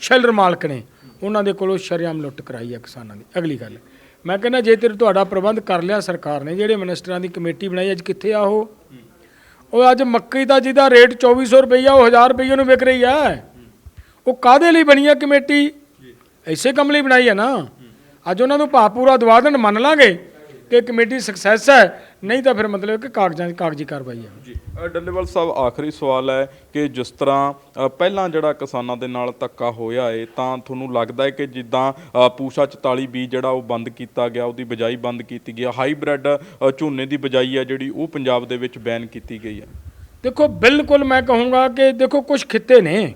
ਸ਼ੈਲਰ ਮਾਲਕ ਨੇ ਉਹਨਾਂ ਦੇ ਕੋਲੋਂ ਸ਼ਰੇਆਮ ਲੁੱਟ ਕਰਾਈ ਹੈ ਕਿਸਾਨਾਂ ਦੀ। ਅਗਲੀ ਗੱਲ ਮੈਂ ਕਹਿੰਦਾ ਜੇ ਤੇ ਤੁਹਾਡਾ ਪ੍ਰਬੰਧ ਕਰ ਲਿਆ ਸਰਕਾਰ ਨੇ ਜਿਹੜੇ ਮਿਨਿਸਟਰਾਂ ਦੀ ਕਮੇਟੀ ਬਣਾਈ ਅੱਜ ਕਿੱਥੇ ਆ ਉਹ? ਉਹ ਅੱਜ ਮੱਕੀ ਦਾ ਜਿਹਦਾ ਰੇਟ 2400 ਰੁਪਈਆ ਉਹ 1000 ਰੁਪਈਏ ਨੂੰ ਵਿਕ ਰਹੀ ਹੈ ਉਹ ਕਾਦੇ ਲਈ ਬਣੀ ਹੈ ਕਮੇਟੀ? ਐਸੇ ਕੰਮ ਲਈ ਬਣਾਈ ਹੈ ਨਾ। ਅੱਜ ਉਹਨਾਂ ਨੂੰ ਭਾਅ ਪੂਰਾ ਦਵਾ ਦੇਣ ਮੰਨ ਲਾਂਗੇ ਕਿ ਕਮੇਟੀ ਸਕਸੈਸ ਹੈ। ਨਹੀਂ ਤਾਂ ਫਿਰ ਮਤਲਬ ਕਿ ਕਾਗਜ਼ਾਂ ਕਾਗਜ਼ੀ ਕਾਰਵਾਈ ਹੈ। ਜੀ ਡੱਲੇਵਾਲ ਸਾਹਿਬ ਆਖਰੀ ਸਵਾਲ ਹੈ ਕਿ ਜਿਸ ਤਰ੍ਹਾਂ ਪਹਿਲਾਂ ਜਿਹੜਾ ਕਿਸਾਨਾਂ ਦੇ ਨਾਲ ਧੱਕਾ ਹੋਇਆ ਏ ਤਾਂ ਤੁਹਾਨੂੰ ਲੱਗਦਾ ਹੈ ਕਿ ਜਿੱਦਾਂ ਪੂਸਾ 44 ਬੀਜ ਜਿਹੜਾ ਉਹ ਬੰਦ ਕੀਤਾ ਗਿਆ ਉਹਦੀ ਬਜਾਈ ਬੰਦ ਕੀਤੀ ਗਈ ਹਾਈਬ੍ਰਿਡ ਝੋਨੇ ਦੀ ਬਜਾਈ ਹੈ ਜਿਹੜੀ ਉਹ ਪੰਜਾਬ ਦੇ ਵਿੱਚ ਬੈਨ ਕੀਤੀ ਗਈ ਹੈ। ਦੇਖੋ ਬਿਲਕੁਲ ਮੈਂ ਕਹੂੰਗਾ ਕਿ ਦੇਖੋ ਕੁਝ ਖਿੱਤੇ ਨੇ।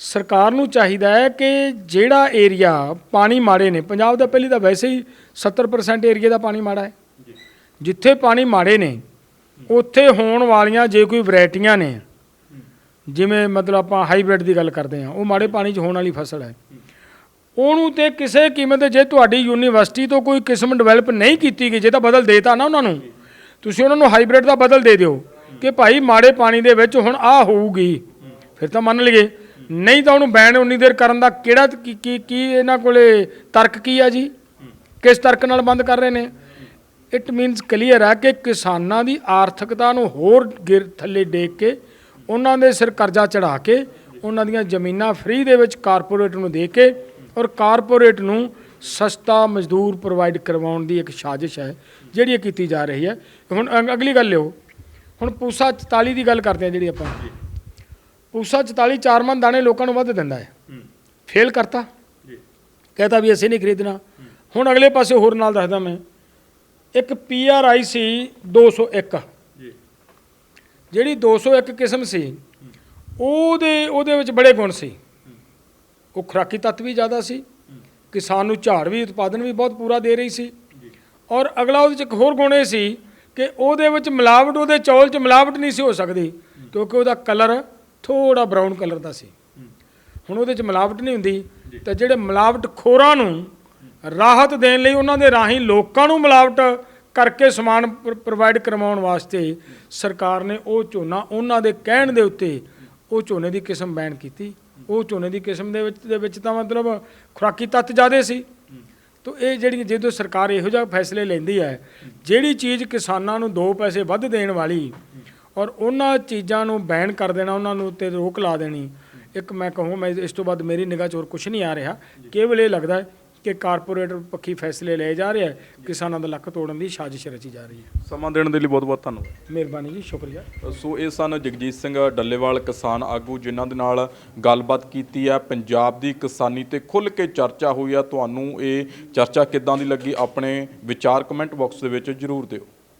ਸਰਕਾਰ ਨੂੰ ਚਾਹੀਦਾ ਹੈ ਕਿ ਜਿਹੜਾ ਏਰੀਆ ਪਾਣੀ ਮਾੜੇ ਨੇ, ਪੰਜਾਬ ਦਾ ਪਹਿਲੀ ਤਾਂ ਵੈਸੇ ਹੀ 70% ਏਰੀਆ ਦਾ ਪਾਣੀ ਮਾੜਾ ਹੈ। ਜਿੱਥੇ ਪਾਣੀ ਮਾੜੇ ਨੇ, ਉੱਥੇ ਹੋਣ ਵਾਲੀਆਂ ਜੇ ਕੋਈ ਵੈਰਾਈਟੀਆਂ ਨੇ, ਜਿਵੇਂ ਮਤਲਬ ਆਪਾਂ ਹਾਈਬ੍ਰਿਡ ਦੀ ਗੱਲ ਕਰਦੇ ਹਾਂ, ਉਹ ਮਾੜੇ ਪਾਣੀ 'ਚ ਹੋਣ ਵਾਲੀ ਫਸਲ ਹੈ। ਉਹਨੂੰ ਤੇ ਕਿਸੇ ਕੀਮਤ ਤੇ ਜੇ ਤੁਹਾਡੀ ਯੂਨੀਵਰਸਿਟੀ ਤੋਂ ਕੋਈ ਕਿਸਮ ਡਿਵੈਲਪ ਨਹੀਂ ਕੀਤੀ ਗਈ, ਜੇ ਤਾਂ ਬਦਲ ਦੇਤਾ ਨਾ ਉਹਨਾਂ ਨੂੰ, ਤੁਸੀਂ ਉਹਨਾਂ ਨੂੰ ਹਾਈਬ੍ਰਿਡ ਦਾ ਬਦਲ ਦੇ ਦਿਓ ਕਿ ਭਾਈ ਮਾੜੇ ਪਾਣੀ ਦੇ ਵਿੱਚ ਹੁਣ ਆ ਹੋਊਗੀ। ਫਿਰ ਤਾਂ ਮੰਨ ਲਈਏ ਨਹੀਂ ਤਾਂ ਉਹਨੂੰ ਬੈਨ ਉਨੀ ਦੇਰ ਕਰਨ ਦਾ ਕਿਹੜਾ ਕੀ ਕੀ ਕੀ ਇਹਨਾਂ ਕੋਲੇ ਤਰਕ ਕੀ ਆ ਜੀ? ਕਿਸ ਤਰਕ ਨਾਲ ਬੰਦ ਕਰ ਰਹੇ ਨੇ? ਇਟ ਮੀਨਸ ਕਲੀਅਰ ਹੈ ਕਿ ਕਿਸਾਨਾਂ ਦੀ ਆਰਥਿਕਤਾ ਨੂੰ ਹੋਰ ਗਿਰ ਥੱਲੇ ਡੇਕ ਕੇ ਉਹਨਾਂ ਦੇ ਸਿਰ ਕਰਜ਼ਾ ਚੜਾ ਕੇ ਉਹਨਾਂ ਦੀਆਂ ਜ਼ਮੀਨਾਂ ਫ੍ਰੀ ਦੇ ਵਿੱਚ ਕਾਰਪੋਰੇਟ ਨੂੰ ਦੇ ਕੇ ਔਰ ਕਾਰਪੋਰੇਟ ਨੂੰ ਸਸਤਾ ਮਜ਼ਦੂਰ ਪ੍ਰੋਵਾਈਡ ਕਰਵਾਉਣ ਦੀ ਇੱਕ ਸਾਜ਼ਿਸ਼ ਹੈ, ਜਿਹੜੀ ਇਹ ਕੀਤੀ ਜਾ ਰਹੀ ਹੈ। ਹੁਣ ਅਗ- ਅਗਲੀ ਗੱਲ ਲਿਓ। ਹੁਣ ਪੂਸਾ 44 ਦੀ ਗੱਲ ਕਰਦੇ ਹਾਂ ਜਿਹੜੀ ਆਪਾਂ। ਪੂਸਾ 44 ਚਾਰ ਮਨ ਦਾਣੇ ਲੋਕਾਂ ਨੂੰ ਵੱਧ ਦਿੰਦਾ ਹੈ। ਫੇਲ ਕਰਤਾ। ਕਹਤਾ ਵੀ ਅਸੀਂ ਨਹੀਂ ਖਰੀਦਣਾ। ਹੁਣ ਅਗਲੇ ਪਾਸੇ ਹੋਰ ਨਾਲ ਦੱਸਦਾ ਮੈਂ। ਇੱਕ ਪੀਆਰਆਈ ਸੀ 201 ਜਿਹੜੀ 201 ਕਿਸਮ ਸੀ ਉਹਦੇ ਉਹਦੇ ਵਿੱਚ ਬੜੇ ਗੁਣ ਸੀ। ਉਹ ਖੁਰਾਕੀ ਤੱਤ ਵੀ ਜ਼ਿਆਦਾ ਸੀ। ਕਿਸਾਨ ਨੂੰ ਝਾੜ ਵੀ ਉਤਪਾਦਨ ਵੀ ਬਹੁਤ ਪੂਰਾ ਦੇ ਰਹੀ ਸੀ। ਔਰ ਅਗਲਾ ਉਹਦੇ ਚ ਇੱਕ ਹੋਰ ਗੁਣ ਇਹ ਸੀ ਕਿ ਉਹਦੇ ਵਿੱਚ ਮਿਲਾਵਟ ਉਹਦੇ ਚੌਲ 'ਚ ਮਿਲਾਵਟ ਨਹੀਂ ਸੀ ਹੋ ਸਕਦੀ ਕਿਉਂਕਿ ਉਹਦਾ ਕਲਰ ਥੋੜਾ ਬਰਾਊਨ ਕਲਰ ਦਾ ਸੀ। ਹੁਣ ਉਹਦੇ 'ਚ ਮਿਲਾਵਟ ਨਹੀਂ ਹੁੰਦੀ। ਤੇ ਜਿਹੜੇ ਮਿਲਾਵਟ ਖੋਰਾਂ ਨੂੰ ਰਾਹਤ ਦੇਣ ਲਈ ਉਹਨਾਂ ਦੇ ਰਾਹੀਂ ਲੋਕਾਂ ਨੂੰ ਮਿਲਾਵਟ ਕਰਕੇ ਸਮਾਨ ਪ੍ਰੋਵਾਈਡ ਕਰਵਾਉਣ ਵਾਸਤੇ ਸਰਕਾਰ ਨੇ ਉਹ ਝੋਨਾ ਉਹਨਾਂ ਦੇ ਕਹਿਣ ਦੇ ਉੱਤੇ ਉਹ ਝੋਨੇ ਦੀ ਕਿਸਮ ਬੈਨ ਕੀਤੀ। ਉਹ ਝੋਨੇ ਦੀ ਕਿਸਮ ਦੇ ਵਿੱਚ ਦੇ ਵਿੱਚ ਤਾਂ ਮਤਲਬ ਖੁਰਾਕੀ ਤੱਤ ਜ਼ਿਆਦੇ ਸੀ। ਤੋ ਇਹ ਜਿਹੜੀ ਜਦੋਂ ਸਰਕਾਰ ਇਹੋ ਜਿਹਾ ਫੈਸਲੇ ਲੈਂਦੀ ਹੈ। ਜਿਹੜੀ ਚੀਜ਼ ਕਿਸਾਨਾਂ ਨੂੰ ਦੋ ਪੈਸੇ ਵੱਧ ਦੇਣ ਵਾਲੀ ਔਰ ਉਹਨਾਂ ਚੀਜ਼ਾਂ ਨੂੰ ਬੈਨ ਕਰ ਦੇਣਾ ਉਹਨਾਂ ਨੂੰ ਤੇ ਰੋਕ ਲਾ ਦੇਣੀ। ਇੱਕ ਮੈਂ ਕਹੂੰ ਮੈਂ ਇਸ ਤੋਂ ਬਾਅਦ ਮੇਰੀ ਨਿਗਾਹ 'ਚ ਹੋਰ ਕੁਝ ਨਹੀਂ ਆ ਰਿਹਾ। ਕੇਵਲ ਇਹ ਲੱਗਦਾ ਹੈ ਕਿ ਕਾਰਪੋਰੇਟ ਪੱਖੀ ਫੈਸਲੇ ਲਏ ਜਾ ਰਹੇ ਹੈ ਕਿਸਾਨਾਂ ਦਾ ਲੱਕ ਤੋੜਨ ਦੀ ਸਾਜ਼ਿਸ਼ ਰਚੀ ਜਾ ਰਹੀ ਹੈ। ਸਮਾਂ ਦੇਣ ਦੇ ਲਈ ਬਹੁਤ ਬਹੁਤ ਧੰਨਵਾਦ। ਮਿਹਰਬਾਨੀ ਜੀ ਸ਼ੁਕਰੀਆ। ਸੋ ਇਹ ਸਨ ਜਗਜੀਤ ਸਿੰਘ ਡੱਲੇਵਾਲ ਕਿਸਾਨ ਆਗੂ ਜਿਨ੍ਹਾਂ ਦੇ ਨਾਲ ਗੱਲਬਾਤ ਕੀਤੀ ਹੈ। ਪੰਜਾਬ ਦੀ ਕਿਸਾਨੀ ਤੇ ਖੁੱਲ੍ਹ ਕੇ ਚਰਚਾ ਹੋਈ ਆ। ਤੁਹਾਨੂੰ ਇਹ ਚਰਚਾ ਕਿੱਦਾਂ ਦੀ ਲੱਗੀ ਆਪਣੇ ਵਿਚਾਰ ਕਮੈਂਟ ਬਾਕਸ ਦੇ ਵਿੱਚ ਜਰੂਰ ਦਿਓ।